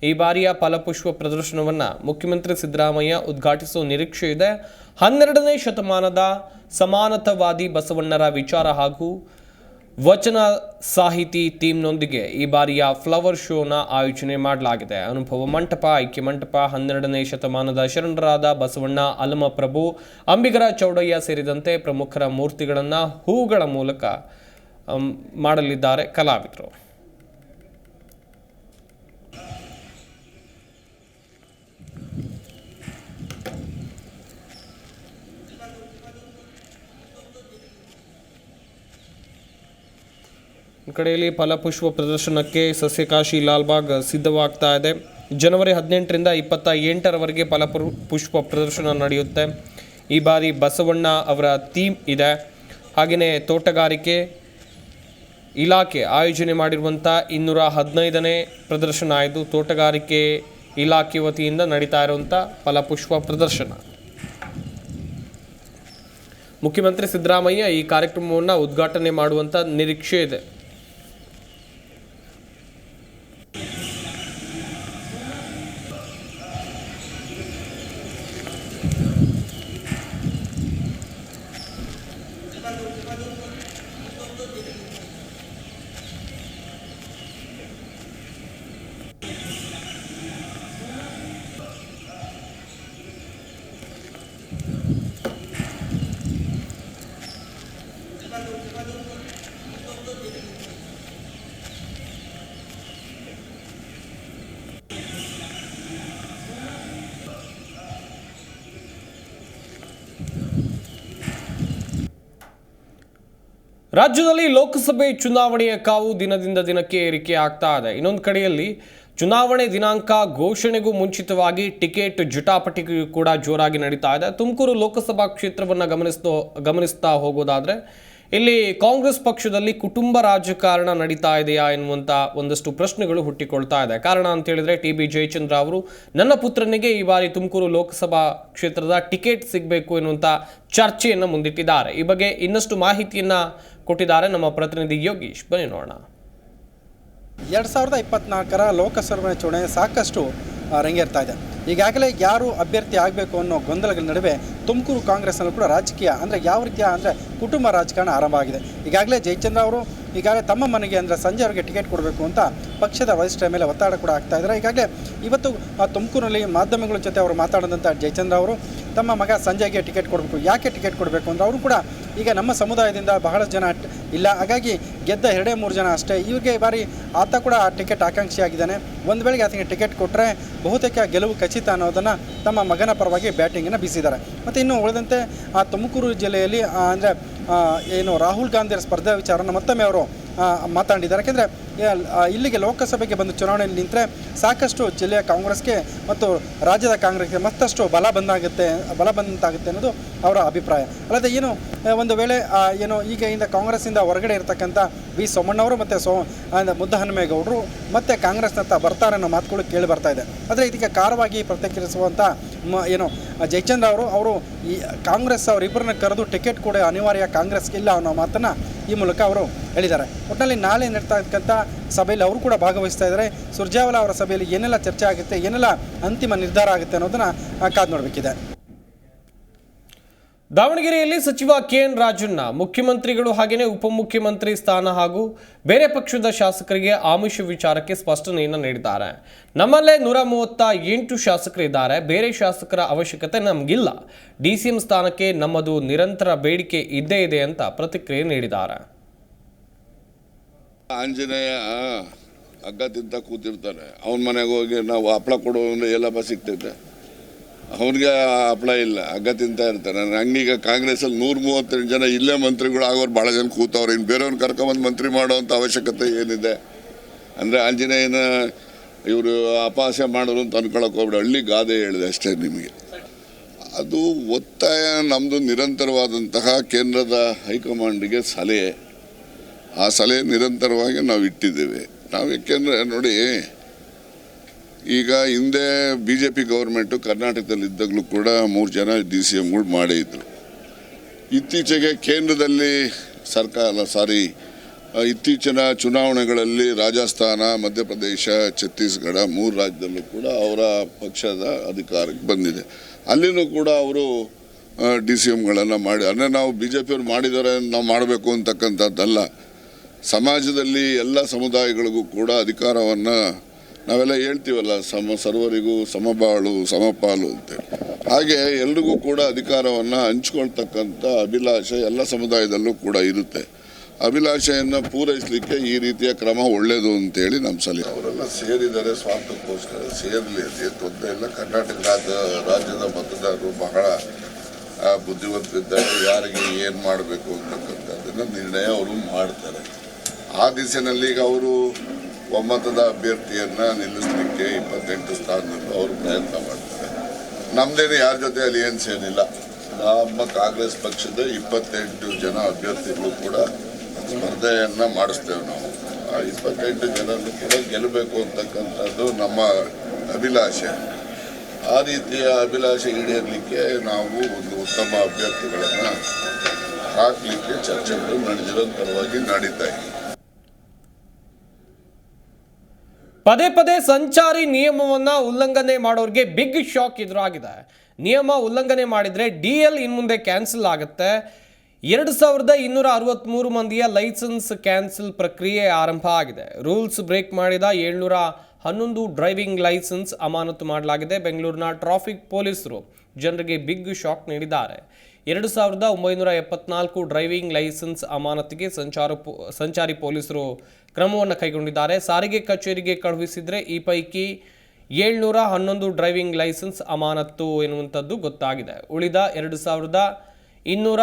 Speaker 1: ಈ ಬಾರಿಯ ಫಲಪುಷ್ಪ ಪ್ರದರ್ಶನವನ್ನು ಮುಖ್ಯಮಂತ್ರಿ ಸಿದ್ದರಾಮಯ್ಯ ಉದ್ಘಾಟಿಸುವ ನಿರೀಕ್ಷೆ ಇದೆ. ಹನ್ನೆರಡನೇ ಶತಮಾನದ ಸಮಾನತವಾದಿ ಬಸವಣ್ಣರ ವಿಚಾರ ಹಾಗೂ ವಚನ ಸಾಹಿತಿ ಥೀಮ್ನೊಂದಿಗೆ ಈ ಬಾರಿಯ ಫ್ಲವರ್ ಶೋನ ಆಯೋಜನೆ ಮಾಡಲಾಗಿದೆ. ಅನುಭವ ಮಂಟಪ, ಐಕ್ಯ ಮಂಟಪ, ಹನ್ನೆರಡನೇ ಶತಮಾನದ ಶರಣರಾದ ಬಸವಣ್ಣ ಅಲಮಪ್ರಭು ಅಂಬಿಗರ ಚೌಡಯ್ಯ ಸೇರಿದಂತೆ ಪ್ರಮುಖರ ಮೂರ್ತಿಗಳನ್ನು ಹೂಗಳ ಮೂಲಕ ಮಾಡಲಿದ್ದಾರೆ ಕಲಾವಿದರು. ಕಡೆಯಲ್ಲಿ ಫಲಪುಷ್ಪ ಪ್ರದರ್ಶನಕ್ಕೆ ಸಸ್ಯಕಾಶಿ ಲಾಲ್ಬಾಗ್ ಸಿದ್ಧವಾಗ್ತಾ ಇದೆ. ಜನವರಿ ಹದಿನೆಂಟರಿಂದ ಇಪ್ಪತ್ತ ಎಂಟರವರೆಗೆ ಫಲಪುರು ಪುಷ್ಪ ಪ್ರದರ್ಶನ ನಡೆಯುತ್ತೆ. ಈ ಬಾರಿ ಬಸವಣ್ಣ ಅವರ ಥೀಮ್ ಇದೆ. ಹಾಗೆಯೇ ತೋಟಗಾರಿಕೆ ಇಲಾಖೆ ಆಯೋಜನೆ ಮಾಡಿರುವಂಥ ಇನ್ನೂರ ಹದಿನೈದನೇ ಪ್ರದರ್ಶನ ಆಯಿತು ತೋಟಗಾರಿಕೆ ಇಲಾಖೆ ವತಿಯಿಂದ ನಡೀತಾ ಇರುವಂಥ ಫಲಪುಷ್ಪ ಪ್ರದರ್ಶನ. ಮುಖ್ಯಮಂತ್ರಿ ಸಿದ್ದರಾಮಯ್ಯ ಈ ಕಾರ್ಯಕ್ರಮವನ್ನು ಉದ್ಘಾಟನೆ ಮಾಡುವಂಥ ನಿರೀಕ್ಷೆ ಇದೆ. ರಾಜ್ಯದಲ್ಲಿ ಲೋಕಸಭೆ ಚುನಾವಣೆಯ ಕಾವು ದಿನದಿಂದ ದಿನಕ್ಕೆ ಏರಿಕೆ ಆಗ್ತಾ ಇದೆ. ಇನ್ನೊಂದು ಕಡೆಯಲ್ಲಿ ಚುನಾವಣೆ ದಿನಾಂಕ ಘೋಷಣೆಗೂ ಮುಂಚಿತವಾಗಿ ಟಿಕೆಟ್ ಜುಟಾಪಟಿಕೆಯು ಕೂಡ ಜೋರಾಗಿ ನಡೀತಾ ಇದೆ. ತುಮಕೂರು ಲೋಕಸಭಾ ಕ್ಷೇತ್ರವನ್ನು ಗಮನಿಸ್ತೋ, ಗಮನಿಸ್ತಾ ಹೋಗೋದಾದ್ರೆ, ಇಲ್ಲಿ ಕಾಂಗ್ರೆಸ್ ಪಕ್ಷದಲ್ಲಿ ಕುಟುಂಬ ರಾಜಕಾರಣ ನಡೀತಾ ಇದೆಯಾ ಎನ್ನುವಂಥ ಒಂದಷ್ಟು ಪ್ರಶ್ನೆಗಳು ಹುಟ್ಟಿಕೊಳ್ತಾ ಇದೆ. ಕಾರಣ ಅಂತ ಹೇಳಿದ್ರೆ ಟಿ ಬಿ ಜಯಚಂದ್ರ ಅವರು, ನನ್ನ ಪುತ್ರನಿಗೆ ಈ ಬಾರಿ ತುಮಕೂರು ಲೋಕಸಭಾ ಕ್ಷೇತ್ರದ ಟಿಕೆಟ್ ಸಿಗಬೇಕು ಎನ್ನುವಂಥ ಚರ್ಚೆಯನ್ನು ಮುಂದಿಟ್ಟಿದ್ದಾರೆ. ಈ ಬಗ್ಗೆ ಇನ್ನಷ್ಟು ಮಾಹಿತಿಯನ್ನ ಕೊಟ್ಟಿದ್ದಾರೆ ನಮ್ಮ ಪ್ರತಿನಿಧಿ ಯೋಗೀಶ್. ಬನ್ನಿ ನೋಡೋಣ.
Speaker 6: ಎರಡು ಸಾವಿರದ ಇಪ್ಪತ್ನಾಲ್ಕರ ಲೋಕಸಭೆ ಚುನಾವಣೆ ಸಾಕಷ್ಟು ರಂಗೇರ್ತಾ ಇದೆ. ಈಗಾಗಲೇ ಯಾರು ಅಭ್ಯರ್ಥಿ ಆಗಬೇಕು ಅನ್ನೋ ಗೊಂದಲಗಳ ನಡುವೆ ತುಮಕೂರು ಕಾಂಗ್ರೆಸ್ನಲ್ಲೂ ಕೂಡ ರಾಜಕೀಯ ಅಂದರೆ ಯಾವ ರೀತಿಯ ಅಂದರೆ ಕುಟುಂಬ ರಾಜಕಾರಣ ಆರಂಭ ಆಗಿದೆ. ಈಗಾಗಲೇ ಜಯಚಂದ್ರ ಅವರು ಈಗಾಗಲೇ ತಮ್ಮ ಮನೆಗೆ ಅಂದರೆ ಸಂಜೆ ಅವರಿಗೆ ಟಿಕೆಟ್ ಕೊಡಬೇಕು ಅಂತ ಪಕ್ಷದ ವರಿಷ್ಠರ ಮೇಲೆ ಒತ್ತಡ ಕೂಡ ಆಗ್ತಾ ಇದ್ದಾರೆ. ಈಗಾಗಲೇ ಇವತ್ತು ತುಮಕೂರಿನಲ್ಲಿ ಮಾಧ್ಯಮಗಳ ಜೊತೆ ಅವರು ಮಾತಾಡಿದಂಥ ಜಯಚಂದ್ರ ಅವರು ತಮ್ಮ ಮಗ ಸಂಜೆಗೆ ಟಿಕೆಟ್ ಕೊಡಬೇಕು. ಯಾಕೆ ಟಿಕೆಟ್ ಕೊಡಬೇಕು ಅಂದರೆ ಅವರು ಕೂಡ ಈಗ ನಮ್ಮ ಸಮುದಾಯದಿಂದ ಬಹಳಷ್ಟು ಜನ ಇಲ್ಲ, ಹಾಗಾಗಿ ಗೆದ್ದ ಎರಡೇ ಮೂರು ಜನ ಅಷ್ಟೇ. ಇವ್ರಿಗೆ ಈ ಬಾರಿ ಆತ ಕೂಡ ಆ ಟಿಕೆಟ್ ಆಕಾಂಕ್ಷಿಯಾಗಿದ್ದಾನೆ. ಒಂದು ವೇಳೆಗೆ ಆತನಿಗೆ ಟಿಕೆಟ್ ಕೊಟ್ಟರೆ ಬಹುತೇಕ ಗೆಲುವು ಖಚಿತ ಅನ್ನೋದನ್ನು ತಮ್ಮ ಮಗನ ಪರವಾಗಿ ಬ್ಯಾಟಿಂಗನ್ನು ಬೀಸಿದ್ದಾರೆ. ಮತ್ತು ಇನ್ನು ಉಳಿದಂತೆ ಆ ತುಮಕೂರು ಜಿಲ್ಲೆಯಲ್ಲಿ ಅಂದರೆ ಏನು ರಾಹುಲ್ ಗಾಂಧಿಯರ ಸ್ಪರ್ಧಾ ವಿಚಾರನ ಮತ್ತೊಮ್ಮೆ ಅವರು ಮಾತಾಡಿದ್ದಾರೆ. ಯಾಕೆಂದರೆ ಇಲ್ಲಿಗೆ ಲೋಕಸಭೆಗೆ ಬಂದು ಚುನಾವಣೆಯಲ್ಲಿ ನಿಂತರೆ ಸಾಕಷ್ಟು ಜಿಲ್ಲೆಯ ಕಾಂಗ್ರೆಸ್ಗೆ ಮತ್ತು ರಾಜ್ಯದ ಕಾಂಗ್ರೆಸ್ಗೆ ಮತ್ತಷ್ಟು ಬಲ ಬಂದಾಗುತ್ತೆ, ಬಲ ಬಂದಂತಾಗುತ್ತೆ ಅನ್ನೋದು ಅವರ ಅಭಿಪ್ರಾಯ. ಅಲ್ಲದೆ ಏನು ಒಂದು ವೇಳೆ ಏನು, ಈಗ ಇಂದ ಕಾಂಗ್ರೆಸ್ಸಿಂದ ಹೊರಗಡೆ ಇರತಕ್ಕಂಥ ವಿ ಸೋಮಣ್ಣವರು ಮತ್ತು ಸೋ ಮುದ್ದಹನುಮೇಗೌಡರು ಮತ್ತೆ ಕಾಂಗ್ರೆಸ್ನತ್ತ ಬರ್ತಾರೆ ಅನ್ನೋ ಮಾತುಗಳು ಕೇಳಿ ಬರ್ತಾ ಇದೆ. ಆದರೆ ಇದಕ್ಕೆ ಕಾರವಾಗಿ ಪ್ರತಿಕ್ರಿಯಿಸುವಂಥ ಮ, ಏನು, ಜಯಚಂದ್ರ ಅವರು ಅವರು ಈ ಕಾಂಗ್ರೆಸ್ ಅವರಿಬ್ಬರನ್ನ ಕರೆದು ಟಿಕೆಟ್ ಕೂಡ ಅನಿವಾರ್ಯ ಕಾಂಗ್ರೆಸ್ಗೆ ಇಲ್ಲ ಅನ್ನೋ ಮಾತನ್ನು ಈ ಮೂಲಕ ಅವರು ಹೇಳಿದ್ದಾರೆ. ಒಟ್ಟಿನಲ್ಲಿ ನಾಳೆ ಇರ್ತಕ್ಕಂಥ ಸಭೆಯಲ್ಲಿ ಅವರು ಕೂಡ ಭಾಗವಹಿಸ್ತಾ ಇದ್ದಾರೆ. ಸುರ್ಜೇವಾಲಾ ಅವರ ಸಭೆಯಲ್ಲಿ ಏನೆಲ್ಲ ಚರ್ಚೆ ಆಗುತ್ತೆ, ಏನೆಲ್ಲ ಅಂತಿಮ ನಿರ್ಧಾರ ಆಗುತ್ತೆ ಅನ್ನೋದನ್ನು ಕಾದು ನೋಡಬೇಕಿದೆ.
Speaker 1: ದಾವಣಗೆರೆಯಲ್ಲಿ ಸಚಿವ ಕೆ ಎನ್ ರಾಜಣ್ಣ, ಮುಖ್ಯಮಂತ್ರಿಗಳು ಹಾಗೆಯೇ ಉಪಮುಖ್ಯಮಂತ್ರಿ ಸ್ಥಾನ ಹಾಗೂ ಬೇರೆ ಪಕ್ಷದ ಶಾಸಕರಿಗೆ ಆಮಿಷ ವಿಚಾರಕ್ಕೆ ಸ್ಪಷ್ಟನೆಯನ್ನು ನೀಡಿದ್ದಾರೆ. ನಮ್ಮಲ್ಲೇ ನೂರ ಮೂವತ್ತ ಎಂಟು ಶಾಸಕರಿದ್ದಾರೆ. ಬೇರೆ ಶಾಸಕರ ಅವಶ್ಯಕತೆ ನಮಗಿಲ್ಲ. ಡಿ ಸಿ ಎಂ ಸ್ಥಾನಕ್ಕೆ ನಮ್ಮದು ನಿರಂತರ ಬೇಡಿಕೆ ಇದ್ದೇ ಇದೆ ಅಂತ ಪ್ರತಿಕ್ರಿಯೆ ನೀಡಿದ್ದಾರೆ.
Speaker 7: ಆಂಜನೇಯ ಹಗ್ಗ ತಿಂತ ಕೂತಿರ್ತಾನೆ. ಅವನ ಮನೆಗೆ ಹೋಗಿ ನಾವು ಹಪ್ಪಳ ಕೊಡು ಎಲ್ಲ ಸಿಗ್ತೈತೆ. ಅವನಿಗೆ ಅಪ್ಲೈ ಇಲ್ಲ. ಹಗ್ಗ ತಿಂತ ನಾನು ಹಂಗೀಗ ಕಾಂಗ್ರೆಸ್ಸಲ್ಲಿ ನೂರ ಮೂವತ್ತೆಂಟು ಜನ ಇಲ್ಲೇ ಮಂತ್ರಿಗಳು ಆಗೋರು ಭಾಳ ಜನ ಕೂತವ್ರು. ಇನ್ನು ಬೇರೆಯವ್ರನ್ನ ಕರ್ಕೊಂಬಂದು ಮಂತ್ರಿ ಮಾಡೋವಂಥ ಅವಶ್ಯಕತೆ ಏನಿದೆ? ಅಂದರೆ ಆಂಜನೇಯನ ಇವರು ಅಪಹಾಸ್ಯ ಮಾಡೋರು ಅಂತ ಅನ್ಕೊಳಕ್ಕೆ ಹೋಗ್ಬಿಡ. ಹಳ್ಳಿ ಗಾದೆ ಹೇಳಿದೆ ಅಷ್ಟೇ ನಿಮಗೆ. ಅದು ಒತ್ತಾಯ ನಮ್ಮದು ನಿರಂತರವಾದಂತಹ ಕೇಂದ್ರದ ಹೈಕಮಾಂಡಿಗೆ ಸಲಹೆ. ಆ ಸಲಹೆ ನಿರಂತರವಾಗಿ ನಾವು ಇಟ್ಟಿದ್ದೇವೆ. ನಾವು ಯಾಕೆಂದರೆ ನೋಡಿ ಈಗ ಹಿಂದೆ ಬಿ ಜೆ ಪಿ ಗೌರ್ಮೆಂಟು ಕರ್ನಾಟಕದಲ್ಲಿ ಇದ್ದಾಗಲೂ ಕೂಡ ಮೂರು ಜನ ಡಿ ಸಿ ಎಮ್ಗಳು ಮಾಡೇ ಇದ್ರು. ಇತ್ತೀಚೆಗೆ ಕೇಂದ್ರದಲ್ಲಿ ಸರ್ಕಾರ ಸಾರಿ ಇತ್ತೀಚಿನ ಚುನಾವಣೆಗಳಲ್ಲಿ ರಾಜಸ್ಥಾನ, ಮಧ್ಯಪ್ರದೇಶ, ಛತ್ತೀಸ್ಗಢ ಮೂರು ರಾಜ್ಯದಲ್ಲೂ ಕೂಡ ಅವರ ಪಕ್ಷದ ಅಧಿಕಾರಕ್ಕೆ ಬಂದಿದೆ. ಅಲ್ಲಿನೂ ಕೂಡ ಅವರು ಡಿ ಸಿ ಎಮ್ಗಳನ್ನು ಮಾಡಿ, ಅಂದರೆ ನಾವು ಬಿ ಜೆ ಪಿಯವ್ರು ಮಾಡಿದ್ದಾರೆ ನಾವು ಮಾಡಬೇಕು ಅಂತಕ್ಕಂಥದ್ದಲ್ಲ. ಸಮಾಜದಲ್ಲಿ ಎಲ್ಲ ಸಮುದಾಯಗಳಿಗೂ ಕೂಡ ಅಧಿಕಾರವನ್ನು ನಾವೆಲ್ಲ ಹೇಳ್ತೀವಲ್ಲ, ಸಮ, ಸರ್ವರಿಗೂ ಸಮಬಾಳು, ಸಮಪಾಲು ಅಂತೇಳಿ ಹಾಗೆ ಎಲ್ರಿಗೂ ಕೂಡ ಅಧಿಕಾರವನ್ನು ಹಂಚ್ಕೊಳ್ತಕ್ಕಂಥ ಅಭಿಲಾಷೆ ಎಲ್ಲ ಸಮುದಾಯದಲ್ಲೂ ಕೂಡ ಇರುತ್ತೆ. ಅಭಿಲಾಷೆಯನ್ನು ಪೂರೈಸಲಿಕ್ಕೆ ಈ ರೀತಿಯ ಕ್ರಮ ಒಳ್ಳೆಯದು ಅಂತೇಳಿ ನಮ್ಮ ಸಲಹೆ. ಅವರೆಲ್ಲ ಸೇರಿದ್ದಾರೆ, ಸ್ವಾರ್ಥಕ್ಕೋಸ್ಕರ ಸೇರಲಿ ಅದೇ ತೊಂದರೆ ಇಲ್ಲ. ಕರ್ನಾಟಕ ರಾಜ್ಯದ ಮತದಾರರು ಬಹಳ ಬುದ್ಧಿವಂತರಿದ್ದಾರೆ ಯಾರಿಗೆ ಏನು ಮಾಡಬೇಕು ಅಂತಕ್ಕಂಥದ್ದನ್ನು ನಿರ್ಣಯ ಅವರು ಮಾಡ್ತಾರೆ. ಆ ದಿಸಿನಲ್ಲಿ ಈಗ ಅವರು ಒಮ್ಮತದ ಅಭ್ಯರ್ಥಿಯನ್ನ ನಿಲ್ಲಿಸಲಿಕ್ಕೆ ಇಪ್ಪತ್ತೆಂಟು ಸ್ಥಾನದಲ್ಲಿ ಅವರು ಪ್ರಯತ್ನ ಮಾಡ್ತಾರೆ. ನಮ್ದೇನು ಯಾರ ಜೊತೆ ಅಲಿಯನ್ಸ್ ಏನಿಲ್ಲ ನಮ್ಮ ಕಾಂಗ್ರೆಸ್ ಪಕ್ಷದ ಇಪ್ಪತ್ತೆಂಟು ಜನ ಅಭ್ಯರ್ಥಿಗಳು ಕೂಡ ಸ್ಪರ್ಧೆಯನ್ನ ಮಾಡಿಸ್ತೇವೆ ನಾವು. ಆ ಇಪ್ಪತ್ತೆಂಟು ಜನರು ಕೂಡ ಗೆಲ್ಲಬೇಕು ಅಂತಕ್ಕಂಥದ್ದು ನಮ್ಮ ಅಭಿಲಾಷೆ. ಆ ರೀತಿಯ ಅಭಿಲಾಷೆ ಈಡೇರಲಿಕ್ಕೆ ನಾವು ಒಂದು ಉತ್ತಮ ಅಭ್ಯರ್ಥಿಗಳನ್ನು ಹಾಕಲಿಕ್ಕೆ ಚರ್ಚೆಗಳು ನಿರಂತರವಾಗಿ ನಡೀತಾ ಇದೆ.
Speaker 1: ಪದೇ ಪದೇ ಸಂಚಾರಿ ನಿಯಮವನ್ನ ಉಲ್ಲಂಘನೆ ಮಾಡೋರಿಗೆ ಬಿಗ್ ಶಾಕ್ ಎದುರಾಗಿದೆ. ನಿಯಮ ಉಲ್ಲಂಘನೆ ಮಾಡಿದ್ರೆ ಡಿ ಎಲ್ ಇನ್ಮುಂದೆ ಕ್ಯಾನ್ಸಲ್ ಆಗುತ್ತೆ. ಎರಡು ಸಾವಿರದ ಇನ್ನೂರ ಅರವತ್ತ್ಮೂರು ಮಂದಿಯ ಲೈಸೆನ್ಸ್ ಕ್ಯಾನ್ಸಲ್ ಪ್ರಕ್ರಿಯೆ ಆರಂಭ ಆಗಿದೆ. ರೂಲ್ಸ್ ಬ್ರೇಕ್ ಮಾಡಿದ ಏಳ್ನೂರ ಹನ್ನೊಂದು ಡ್ರೈವಿಂಗ್ ಲೈಸೆನ್ಸ್ ಅಮಾನತು ಮಾಡಲಾಗಿದೆ. ಬೆಂಗಳೂರಿನ ಟ್ರಾಫಿಕ್ ಪೊಲೀಸರು ಜನರಿಗೆ ಬಿಗ್ ಶಾಕ್ ನೀಡಿದ್ದಾರೆ. ಎರಡು ಸಾವಿರದ ಒಂಬೈನೂರ ಎಪ್ಪತ್ನಾಲ್ಕು ಡ್ರೈವಿಂಗ್ ಲೈಸೆನ್ಸ್ ಅಮಾನತಿಗೆ ಸಂಚಾರ ಸಂಚಾರಿ ಪೊಲೀಸರು ಕ್ರಮವನ್ನು ಕೈಗೊಂಡಿದ್ದಾರೆ. ಸಾರಿಗೆ ಕಚೇರಿಗೆ ಕಳುಹಿಸಿದರೆ ಈ ಪೈಕಿ ಏಳ್ನೂರ ಹನ್ನೊಂದು ಡ್ರೈವಿಂಗ್ ಲೈಸೆನ್ಸ್ ಅಮಾನತ್ತು ಎನ್ನುವಂಥದ್ದು ಗೊತ್ತಾಗಿದೆ. ಉಳಿದ ಎರಡು ಸಾವಿರದ ಇನ್ನೂರ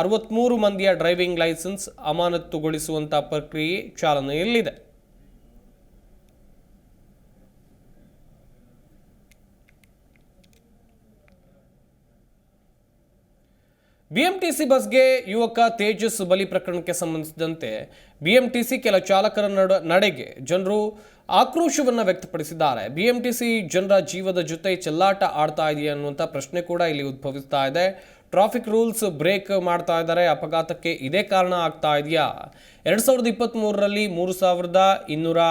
Speaker 1: ಅರವತ್ತ್ಮೂರು ಮಂದಿಯ ಡ್ರೈವಿಂಗ್ ಲೈಸೆನ್ಸ್ ಅಮಾನತ್ತುಗೊಳಿಸುವಂಥ ಪ್ರಕ್ರಿಯೆ ಚಾಲನೆಯಲ್ಲಿದೆ. ಬಿಎಂಟಿಸಿ ಬಸ್ಗೆ ಯುವಕ ತೇಜಸ್ ಬಲಿ ಪ್ರಕರಣಕ್ಕೆ ಸಂಬಂಧಿಸಿದಂತೆ ಬಿಎಂಟಿಸಿ ಕೆಲ ಚಾಲಕರ ನಡ, ನಡೆಗೆ ಜನರು ಆಕ್ರೋಶವನ್ನು ವ್ಯಕ್ತಪಡಿಸಿದ್ದಾರೆ. ಬಿಎಂಟಿಸಿ ಜನರ ಜೀವದ ಜೊತೆ ಚೆಲ್ಲಾಟ ಆಡ್ತಾ ಇದೆಯಾ ಅನ್ನುವಂಥ ಪ್ರಶ್ನೆ ಕೂಡ ಇಲ್ಲಿ ಉದ್ಭವಿಸ್ತಾ ಇದೆ. ಟ್ರಾಫಿಕ್ ರೂಲ್ಸ್ ಬ್ರೇಕ್ ಮಾಡ್ತಾ ಇದ್ದಾರೆ. ಅಪಘಾತಕ್ಕೆ ಇದೇ ಕಾರಣ ಆಗ್ತಾ ಇದೆಯಾ? ಎರಡು ಸಾವಿರದ ಇಪ್ಪತ್ತ್ಮೂರರಲ್ಲಿ ಮೂರು ಸಾವಿರದ ಇನ್ನೂರ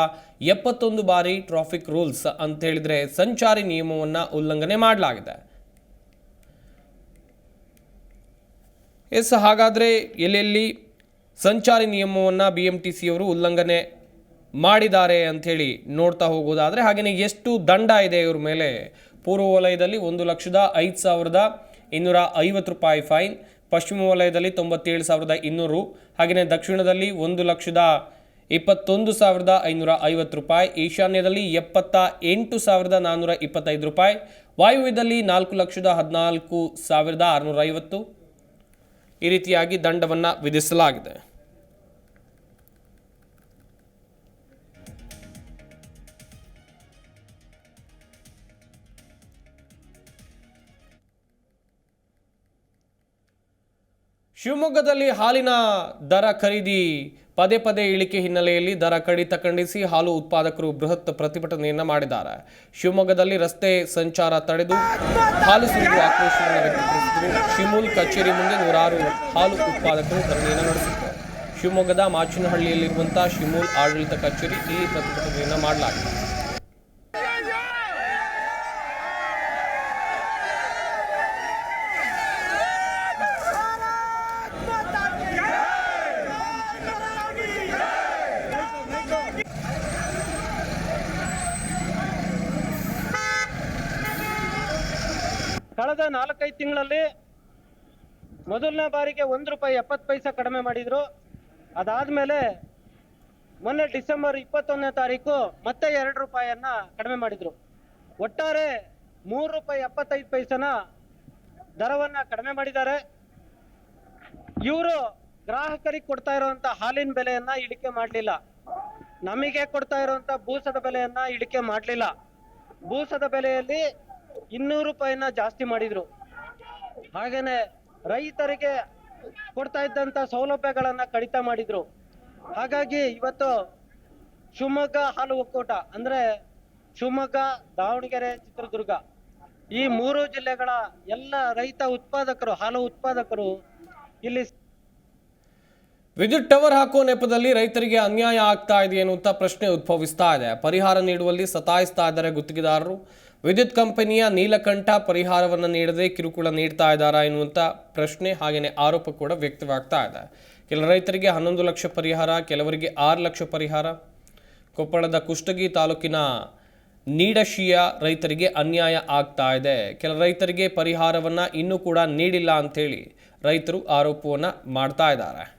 Speaker 1: ಎಪ್ಪತ್ತೊಂದು ಬಾರಿ ಟ್ರಾಫಿಕ್ ರೂಲ್ಸ್ ಅಂತ ಹೇಳಿದರೆ ಸಂಚಾರಿ ನಿಯಮವನ್ನು ಉಲ್ಲಂಘನೆ ಮಾಡಲಾಗಿದೆ. ಎಸ್, ಹಾಗಾದರೆ ಎಲ್ಲೆಲ್ಲಿ ಸಂಚಾರಿ ನಿಯಮವನ್ನು ಬಿ ಎಂ ಟಿ ಸಿಯವರು ಉಲ್ಲಂಘನೆ ಮಾಡಿದ್ದಾರೆ ಅಂಥೇಳಿ ನೋಡ್ತಾ ಹೋಗೋದಾದರೆ ಹಾಗೆಯೇ ಎಷ್ಟು ದಂಡ ಇದೆ ಇವ್ರ ಮೇಲೆ. ಪೂರ್ವ ವಲಯದಲ್ಲಿ ಒಂದು ಲಕ್ಷದ ಐದು ಸಾವಿರದ ಇನ್ನೂರ ಐವತ್ತು ರೂಪಾಯಿ ಫೈನ್, ಪಶ್ಚಿಮ ವಲಯದಲ್ಲಿ ತೊಂಬತ್ತೇಳು ಸಾವಿರದ ಇನ್ನೂರು ಹಾಗೆಯೇ ದಕ್ಷಿಣದಲ್ಲಿ ಒಂದು ಲಕ್ಷದ ಇಪ್ಪತ್ತೊಂದು ಸಾವಿರದ ಐನೂರ ಐವತ್ತು ರೂಪಾಯಿ, ಈಶಾನ್ಯದಲ್ಲಿ ಎಪ್ಪತ್ತ ಎಂಟು ಸಾವಿರದ ನಾನ್ನೂರ ಇಪ್ಪತ್ತೈದು ರೂಪಾಯಿ, ವಾಯುವ್ಯದಲ್ಲಿ ನಾಲ್ಕು ಲಕ್ಷದ ಹದಿನಾಲ್ಕು ಸಾವಿರದ ಆರುನೂರ ಐವತ್ತು ಈ ರೀತಿಯಾಗಿ ದಂಡವನ್ನು ವಿಧಿಸಲಾಗಿದೆ. ಶಿವಮೊಗ್ಗದಲ್ಲಿ ಹಾಲಿನ ದರ ಖರೀದಿ ಪದೇ ಪದೇ ಇಳಿಕೆ ಹಿನ್ನೆಲೆಯಲ್ಲಿ ದರ ಕಡಿತ ಖಂಡಿಸಿ ಹಾಲು ಉತ್ಪಾದಕರು ಬೃಹತ್ ಪ್ರತಿಭಟನೆಯನ್ನು ಮಾಡಿದ್ದಾರೆ. ಶಿವಮೊಗ್ಗದಲ್ಲಿ ರಸ್ತೆ ಸಂಚಾರ ತಡೆದು ಹಾಲು ಸುರಿದು ಆಕ್ರೋಶವನ್ನು ವ್ಯಕ್ತಪಡಿಸಿದರು. ಶಿಮೂಲ್ ಕಚೇರಿ ಮುಂದೆ ನೂರಾರು ಹಾಲು ಉತ್ಪಾದಕರು ಧರಣಿಯನ್ನು ನಡೆಸಿದ್ದಾರೆ. ಶಿವಮೊಗ್ಗದ ಮಾಚಿನಹಳ್ಳಿಯಲ್ಲಿರುವಂತಹ ಶಿಮೂಲ್ ಆಡಳಿತ ಕಚೇರಿ ಈ ಪ್ರತಿಭಟನೆಯನ್ನು ಮಾಡಲಾಗಿದೆ
Speaker 8: ಕಳೆದ ನಾಲ್ಕೈದು ತಿಂಗಳಲ್ಲಿ ಮೊದಲನೇ ಬಾರಿಗೆ ಒಂದು ರೂಪಾಯಿ ಎಪ್ಪತ್ತು ಪೈಸ ಕಡಿಮೆ ಮಾಡಿದ್ರು. ಅದಾದ್ಮೇಲೆ ಮೊನ್ನೆ ಡಿಸೆಂಬರ್ ಇಪ್ಪತ್ತೊಂದನೇ ತಾರೀಕು ಮತ್ತೆ ಎರಡು ರೂಪಾಯಿಯನ್ನ ಕಡಿಮೆ ಮಾಡಿದ್ರು. ಒಟ್ಟಾರೆ ಮೂರು ರೂಪಾಯಿ ಎಪ್ಪತ್ತೈದು ಪೈಸನ ದರವನ್ನ ಕಡಿಮೆ ಮಾಡಿದ್ದಾರೆ. ಇವರು ಗ್ರಾಹಕರಿಗೆ ಕೊಡ್ತಾ ಇರುವಂತ ಹಾಲಿನ ಬೆಲೆಯನ್ನ ಇಳಿಕೆ ಮಾಡಲಿಲ್ಲ. ನಮಗೆ ಕೊಡ್ತಾ ಇರುವಂತ ಭೂಸದ ಬೆಲೆಯನ್ನ ಇಳಿಕೆ ಮಾಡಲಿಲ್ಲ. ಭೂಸದ ಬೆಲೆಯಲ್ಲಿ ಇನ್ನೂರು ರೂಪಾಯಿನ ಜಾಸ್ತಿ ಮಾಡಿದ್ರು. ಹಾಗೇನೆ ರೈತರಿಗೆ ಕೊಡ್ತಾ ಇದ್ದಂತ ಸೌಲಭ್ಯಗಳನ್ನ ಕಡಿತ ಮಾಡಿದ್ರು. ಹಾಗಾಗಿ ಇವತ್ತು ಶಿವಮೊಗ್ಗ ಹಾಲು ಒಕ್ಕೂಟ ಅಂದ್ರೆ ಶಿವಮೊಗ್ಗ, ದಾವಣಗೆರೆ, ಚಿತ್ರದುರ್ಗ ಈ ಮೂರು ಜಿಲ್ಲೆಗಳ ಎಲ್ಲ ರೈತ ಉತ್ಪಾದಕರು, ಹಾಲು ಉತ್ಪಾದಕರು ಇಲ್ಲಿ
Speaker 1: ವಿದ್ಯುತ್ ಟವರ್ ಹಾಕುವ ನೆಪದಲ್ಲಿ ರೈತರಿಗೆ ಅನ್ಯಾಯ ಆಗ್ತಾ ಇದೆ ಎನ್ನುವಂಥ ಪ್ರಶ್ನೆ ಉದ್ಭವಿಸ್ತಾ ಇದೆ. ಪರಿಹಾರ ನೀಡುವಲ್ಲಿ ಸತಾಯಿಸ್ತಾ ಇದ್ದಾರೆ ಗುತ್ತಿಗೆದಾರರು. ವಿದ್ಯುತ್ ಕಂಪನಿಯ ನೀಲಕಂಠ ಪರಿಹಾರವನ್ನು ನೀಡದೆ ಕಿರುಕುಳ ನೀಡ್ತಾ ಇದ್ದಾರಾ ಎನ್ನುವಂಥ ಪ್ರಶ್ನೆ ಹಾಗೆಯೇ ಆರೋಪ ಕೂಡ ವ್ಯಕ್ತವಾಗ್ತಾ ಇದೆ. ಕೆಲ ರೈತರಿಗೆ ಹನ್ನೊಂದು ಲಕ್ಷ ಪರಿಹಾರ, ಕೆಲವರಿಗೆ ಆರು ಲಕ್ಷ ಪರಿಹಾರ. ಕೊಪ್ಪಳದ ಕುಷ್ಟಗಿ ತಾಲೂಕಿನ ನೀಡಶಿಯ ರೈತರಿಗೆ ಅನ್ಯಾಯ ಆಗ್ತಾ ಇದೆ. ಕೆಲ ರೈತರಿಗೆ ಪರಿಹಾರವನ್ನು ಇನ್ನೂ ಕೂಡ ನೀಡಿಲ್ಲ ಅಂಥೇಳಿ ರೈತರು ಆರೋಪವನ್ನು ಮಾಡ್ತಾ ಇದ್ದಾರೆ.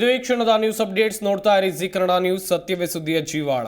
Speaker 1: ಇದು ಈ ಕ್ಷಣದ ನ್ಯೂಸ್ ಅಪ್ಡೇಟ್ಸ್ ನೋಡ್ತಾ ಇರಿ ಜಿ ಕನ್ನಡ ನ್ಯೂಸ್ ಸತ್ಯವೇ ಸುದ್ದಿಯ ಜೀವಾಳ